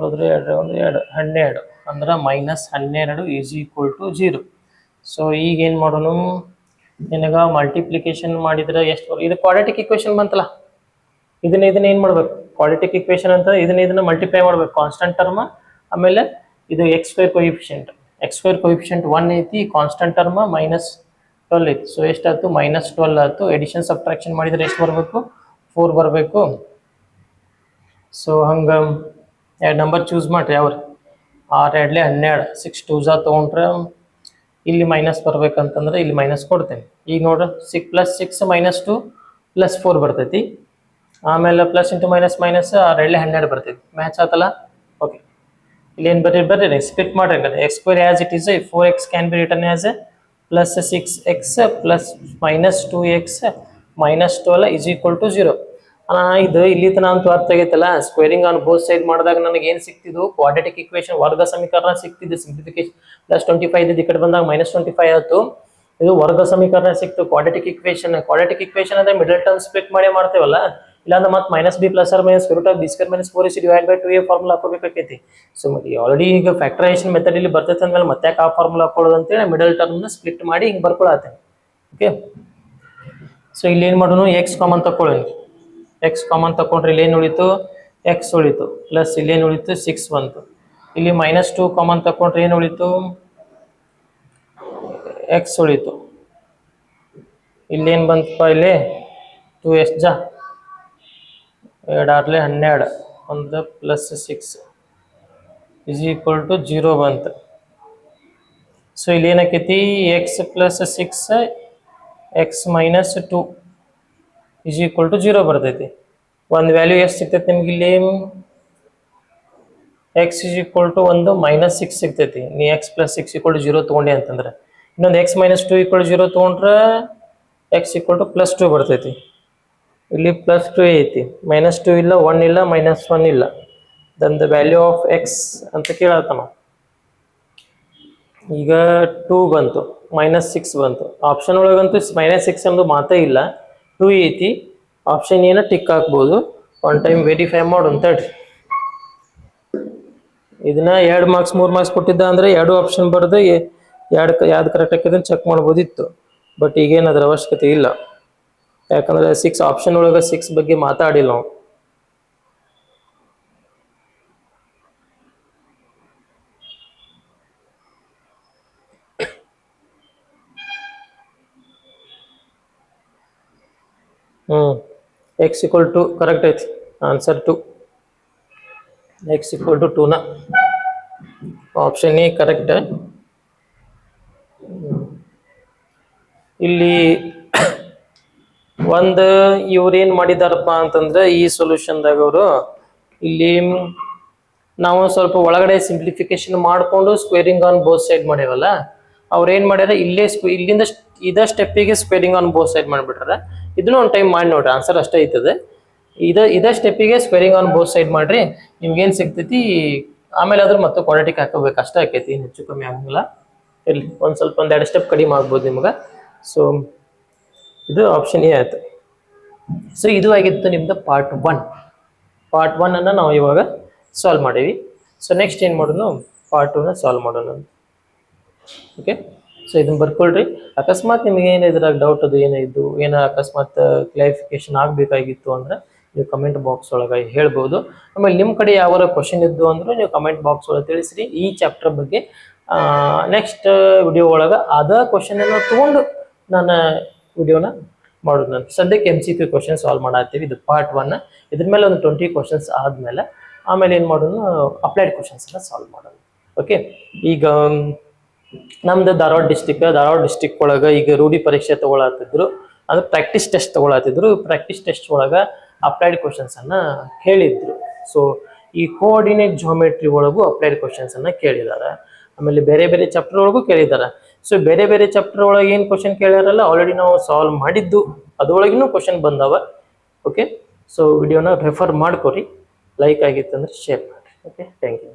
ಹೋದ್ರೆ ಎರಡು, ಒಂದು ಎರಡು, ಹನ್ನೆರಡು. ಅಂದ್ರೆ ಮೈನಸ್ ಹನ್ನೆರಡು is equal to zero so ಈಗ ಏನು ಮಾಡೋಣ ನಿನಗೆ ಮಲ್ಟಿಪ್ಲಿಕೇಶನ್ ಮಾಡಿದ್ರೆ ಎಷ್ಟು ಇದು ಕ್ವಾಡ್ರಾಟಿಕ್ ಇಕ್ವೇಶನ್ ಬಂತಲ್ಲ? ಇದನ್ನ ಇದನ್ನ ಏನು ಮಾಡ್ಬೇಕು? ಕ್ವಾಡ್ರಾಟಿಕ್ ಇಕ್ವೇಷನ್ ಅಂತ ಇದನ್ನ ಇದನ್ನ ಮಲ್ಟಿಪ್ಲೈ ಮಾಡ್ಬೇಕು ಕಾನ್ಸ್ಟಂಟ್ ಟರ್ಮ್ ಆಮೇಲೆ ಇದು X square coefficient X square coefficient one ಐತಿ ಕಾನ್ಸ್ಟಂಟ್ ಟರ್ಮ್ ಮೈನಸ್ ಟ್ವೆಲ್ ಐತಿ. ಸೊ ಎಷ್ಟಾಯ್ತು? ಮೈನಸ್ ಟ್ವೆಲ್ ಆಯ್ತು. ಎಡಿಷನ್ ಸಬ್ಟ್ರಾಕ್ಷನ್ ಮಾಡಿದ್ರೆ ಎಷ್ಟು ಬರಬೇಕು? ಫೋರ್ ಬರಬೇಕು. ಸೊ ಹಂಗೆ ಎರಡು ನಂಬರ್ ಚೂಸ್ ಮಾಡಿರಿ ಅವ್ರು. ಆರು ಎರಡಲೆ ಹನ್ನೆರಡು. ಸಿಕ್ಸ್ ಟೂಸಾ ತೊಗೊಂಡ್ರೆ ಇಲ್ಲಿ ಮೈನಸ್ ಬರ್ಬೇಕಂತಂದ್ರೆ ಇಲ್ಲಿ ಮೈನಸ್ ಕೊಡ್ತೇನೆ. ಈಗ ನೋಡ್ರಿ six plus six minus two plus four ಬರ್ತೈತಿ. ಆಮೇಲೆ ಪ್ಲಸ್ ಇಂಟು ಮೈನಸ್ ಮೈನಸ್ ಎರಡೇ ಹನ್ನೆರಡು ಬರ್ತೈತಿ. ಮ್ಯಾಚ್ ಆತಲ್ಲ? ಓಕೆ ಇಲ್ಲಿ ಏನು ಬರ್ರಿ ಬರ್ರಿ. ಸ್ಪಿಟ್ ಮಾಡ್ರಿ x square as it is four x can be return as plus six x plus minus two x minus twelve is equal to zero ಇದು ಇಲ್ಲಿ ತನ ಅಂತೂ ಅರ್ಥ ಆಗೈತಲ್ಲ? ಸ್ಕ್ವೇರಿಂಗ್ ಆನ್ ಬೋತ್ ಸೈಡ್ ಮಾಡಿದಾಗ ನನಗೆ ಏನು ಸಿಕ್ತಿದ್ದು ಕ್ವಾಡ್ರಾಟಿಕ್ ಇಕ್ವೇಷನ್ ವರ್ಗ ಸಮೀಕರಣ ಸಿಕ್ತಿದ್ದು ಸಿಂಪ್ಲಿಫಿಕೇಶನ್ ಪ್ಲಸ್ ಟ್ವೆಂಟಿ ಫೈವ್ ಇದ್ದು ಈ ಕಡೆ ಬಂದಾಗ ಮೈನಸ್ ಟ್ವೆಂಟಿ ಫೈವ್ ಆಯಿತು. ಇದು ವರ್ಗ ಸಮೀಕರಣ ಸಿಕ್ತು. ಕ್ವಾಡ್ರಾಟಿಕ್ ಇಕ್ವೇಷನ್ ಕ್ವಾಡ್ರಾಟಿಕ್ ಇಕ್ವೇಷನ್ ಅಂದರೆ ಮಿಡಲ್ ಟರ್ಮ್ ಸ್ಪ್ಲಿಟ್ ಮಾಡೇ ಮಾಡ್ತೇವಲ್ಲ? ಇಲ್ಲಾಂದ್ರೆ ಮತ್ತೆ minus b plus or minus root of b square minus four is divide by two a formula ಹಾಕೋಬೇಕಾಕೈತಿ so already ಈಗ ಫ್ಯಾಕ್ಟರೈಸೇಷನ್ ಮೆಥಡ್ ಇಲ್ಲಿ ಬರ್ತೈತೆ ಅಂದ್ಮೇಲೆ ಮತ್ತೆ ಆ ಫಾರ್ಮುಲಾ ಹಾಕೊಳ್ಳೋದು ಅಂತೇಳಿ ಮಿಡಲ್ ಟರ್ಮ್ನ ಸ್ಪ್ಲಿಟ್ ಮಾಡಿ ಹಿಂಗೆ ಬರ್ಕೊಳತ್ತೇನೆ ಓಕೆ ಸೊ ಇಲ್ಲಿ ಏನು ಮಾಡೋಣ ಎಕ್ಸ್ ಕಾಮನ್ ತಕೊಳ್ಳೋಣ ಎಕ್ಸ್ ಕಾಮನ್ ತಕೊಂಡ್ರೆ ಇಲ್ಲಿ ಏನು ಉಳಿತು? ಎಕ್ಸ್ ಉಳಿತು. ಪ್ಲಸ್ ಇಲ್ಲಿ ಏನು ಉಳಿತು? ಸಿಕ್ಸ್ ಬಂತು. ಇಲ್ಲಿ ಮೈನಸ್ ಟು ಕಾಮನ್ ತಕೊಂಡ್ರೆ ಏನು ಉಳಿತು? ಎಕ್ಸ್ ಉಳಿತು. ಇಲ್ಲೇನು ಬಂತಪ್ಪ ಇಲ್ಲಿ? ಟು ಎಸ್ ಜಾ? ಎರಡಾರ್ಲೆ ಹನ್ನೆರಡು, ಒಂದು plus six is equal to zero ಬಂತು. ಸೊ ಇಲ್ಲಿ ಏನಾಕೈತಿ? X plus six X minus two is equal to zero ಬರ್ತೈತಿ. ಒಂದು ವ್ಯಾಲ್ಯೂ ಎಷ್ಟು ಸಿಗ್ತೈತಿ ನಿಮ್ಗೆ ಇಲ್ಲಿ? ಎಕ್ಸ್ ಇಸ್ ಈಕ್ವಲ್ ಟು ಒಂದು ಮೈನಸ್ ಸಿಕ್ಸ್ ಸಿಗ್ತೈತಿ. ನೀ X plus six equal to zero ತೊಗೊಂಡೆ ಅಂತಂದ್ರೆ. ಇನ್ನೊಂದು X minus two equal zero ತೊಗೊಂಡ್ರೆ X equal to plus two ಬರ್ತೈತಿ. ಇಲ್ಲಿ ಪ್ಲಸ್ ಟು ಐತಿ. ಮೈನಸ್ ಟು ಇಲ್ಲ ಒನ್ ಇಲ್ಲ ಮೈನಸ್ ಒನ್ ಇಲ್ಲ. Then the value of X ಅಂತ ಕೇಳತ್ತಮ್ಮ ಈಗ ಟೂ ಬಂತು ಮೈನಸ್ ಸಿಕ್ಸ್ ಬಂತು. ಆಪ್ಷನ್ ಒಳಗಂತೂ ಮೈನಸ್ ಸಿಕ್ಸ್ ಅನ್ನೋದು ಮಾತೇ ಇಲ್ಲ. ಟೂ ಐತಿ. ಆಪ್ಷನ್ ಏನ ಟಿಕ್ ಹಾಕ್ಬೋದು. ಒನ್ ಟೈಮ್ ವೆರಿಫೈ ಮಾಡು ಅಂತ ಹೇಳ್ರಿ ಇದನ್ನ ಎರಡು ಮಾರ್ಕ್ಸ್ ಮೂರು ಮಾರ್ಕ್ಸ್ ಕೊಟ್ಟಿದ್ದ ಅಂದರೆ ಎರಡು ಆಪ್ಷನ್ ಬರೆದು ಎರಡು ಯಾವ್ದು ಕರೆಕ್ಟ್ ಆಗಿದೆ ಚೆಕ್ ಮಾಡ್ಬೋದಿತ್ತು. ಬಟ್ ಈಗೇನು ಅದರ ಅವಶ್ಯಕತೆ ಇಲ್ಲ. ಯಾಕಂದ್ರೆ ಸಿಕ್ಸ್ ಆಪ್ಷನ್ ಒಳಗೆ ಸಿಕ್ಸ್ ಬಗ್ಗೆ ಮಾತಾಡಿಲ್ಲ ನಾವು ಹ್ಮ್. ಎಕ್ಸ್ ಇಕ್ವಲ್ ಟು ಕರೆಕ್ಟ್ ಐತಿ. Answer two X equal to ಟೂನ option A correct ಇಲ್ಲಿ ಒಂದು ಇವ್ರು ಏನ್ ಮಾಡಿದಾರಪ್ಪ ಅಂತಂದ್ರೆ ಈ ಸೊಲ್ಯೂಷನ್ ದಾಗ ಅವರು ಇಲ್ಲಿ ನಾವು ಸ್ವಲ್ಪ ಒಳಗಡೆ ಸಿಂಪ್ಲಿಫಿಕೇಶನ್ ಮಾಡಿಕೊಂಡು ಸ್ಕ್ವೇರಿಂಗ್ ಆನ್ ಬೋತ್ ಸೈಡ್ ಮಾಡ್ಯಾವಲ್ಲ ಅವ್ರು ಏನ್ ಮಾಡ್ಯಾರ ಇಲ್ಲೇ ಇಲ್ಲಿಂದ ಇದ ಸ್ಟೆಪ್ಪಿಗೆ ಸ್ಕ್ವೇರಿಂಗ್ ಆನ್ ಬೋತ್ ಸೈಡ್ ಮಾಡ್ಬಿಟ್ರ ಇದನ್ನ ಒಂದು ಟೈಮ್ ಮಾಡಿ ನೋಡ್ರಿ ಆನ್ಸರ್ ಅಷ್ಟೇ ಐತದೆ. ಇದ ಇದ ಸ್ಟೆಪ್ಪಿಗೆ ಸ್ಕ್ವೇರಿಂಗ್ ಆನ್ ಬೋತ್ ಸೈಡ್ ಮಾಡ್ರಿ, ನಿಮ್ಗೇನ್ ಸಿಗ್ತೈತಿ? ಆಮೇಲೆ ಅದ್ರ ಮತ್ತೆ ಕ್ವಾಲಿಟಿ ಹಾಕೋಬೇಕು. ಅಷ್ಟೇ ಆಕೈತಿ ಹೆಚ್ಚು ಕಮ್ಮಿ ಆಗಂಗಿಲ್ಲ. ಇರ್ಲಿ, ಒಂದ್ ಸ್ವಲ್ಪ ಒಂದ್ ಎರಡು ಸ್ಟೆಪ್ ಕಡಿಮೆ ಆಗ್ಬೋದು ನಿಮ್ಗೆ. ಸೊ ಇದು ಆಪ್ಷನ್ ಎ ಆಯ್ತು. ಸೊ ಇದು ಆಗಿತ್ತು ನಿಮ್ದು ಪಾರ್ಟ್ ಒನ್ ಪಾರ್ಟ್ ಒನ್ನನ್ನು ನಾವು ಇವಾಗ ಸಾಲ್ವ್ ಮಾಡೀವಿ. ಸೊ ನೆಕ್ಸ್ಟ್ ಏನು ಮಾಡೋಣ ಪಾರ್ಟ್ ಟೂನ ಸಾಲ್ವ್ ಮಾಡೋಣ ಓಕೆ ಸೊ ಇದನ್ನ ಬರ್ಕೊಳ್ರಿ. ಅಕಸ್ಮಾತ್ ನಿಮಗೆ ಇದ್ರಾಗ ಡೌಟ್ ಅದು ಏನಿದ್ದು ಏನೋ ಅಕಸ್ಮಾತ್ ಕ್ಲಾರಿಫಿಕೇಶನ್ ಆಗಬೇಕಾಗಿತ್ತು ಅಂದ್ರೆ ನೀವು ಕಮೆಂಟ್ ಬಾಕ್ಸ್ ಒಳಗೆ ಹೇಳ್ಬೋದು. ಆಮೇಲೆ ನಿಮ್ಮ ಕಡೆ ಯಾವ ಕ್ವಶನ್ ಇದ್ದು ಅಂದ್ರೆ ನೀವು ಕಮೆಂಟ್ ಬಾಕ್ಸ್ ಒಳಗೆ ತಿಳಿಸ್ರಿ. ಈ ಚಾಪ್ಟರ್ ಬಗ್ಗೆ ನೆಕ್ಸ್ಟ್ ವಿಡಿಯೋ ಒಳಗೆ ಅದ ಕ್ವಶನ್ ತೊಗೊಂಡು ತಗೊಂಡು ನಾನು ವಿಡಿಯೋನ ಮಾಡೋದು ನಾನು. ಸದ್ಯಕ್ಕೆ M C Q question solve ಮಾಡತ್ತೀವಿ. ಇದು ಪಾರ್ಟ್ ಒನ್ ಇದ್ರ ಮೇಲೆ ಒಂದು ಟ್ವೆಂಟಿ ಕ್ವಶನ್ಸ್ ಆದಮೇಲೆ ಆಮೇಲೆ ಏನು ಮಾಡೋಣ ಅಪ್ಲೈಡ್ ಕ್ವಶನ್ಸ್ನ ಸಾಲ್ವ್ ಮಾಡೋಣ ಓಕೆ ಈಗ ನಮ್ದು ಧಾರವಾಡ ಡಿಸ್ಟಿಕ್ ಧಾರವಾಡ ಡಿಸ್ಟಿಕ್ ಒಳಗೆ ಈಗ ರೂಢಿ ಪರೀಕ್ಷೆ ತಗೊಳತ್ತಿದ್ರು ಅಂದ್ರೆ ಪ್ರಾಕ್ಟೀಸ್ ಟೆಸ್ಟ್ ತಗೊಳತ್ತಿದ್ರು ಪ್ರಾಕ್ಟೀಸ್ ಟೆಸ್ಟ್ ಒಳಗೆ ಅಪ್ಲೈಡ್ ಕ್ವಶನ್ಸ್ ಅನ್ನ ಕೇಳಿದ್ರು. ಸೊ ಈ ಕೋಆರ್ಡಿನೇಟ್ ಜಾಮೆಟ್ರಿ ಒಳಗೂ ಅಪ್ಲೈಡ್ ಕ್ವಶನ್ಸ್ ಅನ್ನ ಕೇಳಿದ್ದಾರೆ ಆಮೇಲೆ ಬೇರೆ ಬೇರೆ ಚಾಪ್ಟರ್ ಒಳಗೂ ಕೇಳಿದ್ದಾರೆ ಸೊ ಬೇರೆ ಬೇರೆ ಚಾಪ್ಟರ್ ಒಳಗೆ ಏನು ಕ್ವಶನ್ ಕೇಳ್ಯಾರಲ್ಲ ಆಲ್ರೆಡಿ ನಾವು ಸಾಲ್ವ್ ಮಾಡಿದ್ದು. ಅದರೊಳಗಿನೂ ಕ್ವಶನ್ ಬಂದವ. ಓಕೆ ಸೊ ವಿಡಿಯೋನ ರೆಫರ್ ಮಾಡ್ಕೊರಿ. ಲೈಕ್ ಆಗಿತ್ತಂದ್ರೆ ಶೇರ್ ಮಾಡಿ ಓಕೆ ಥ್ಯಾಂಕ್ ಯು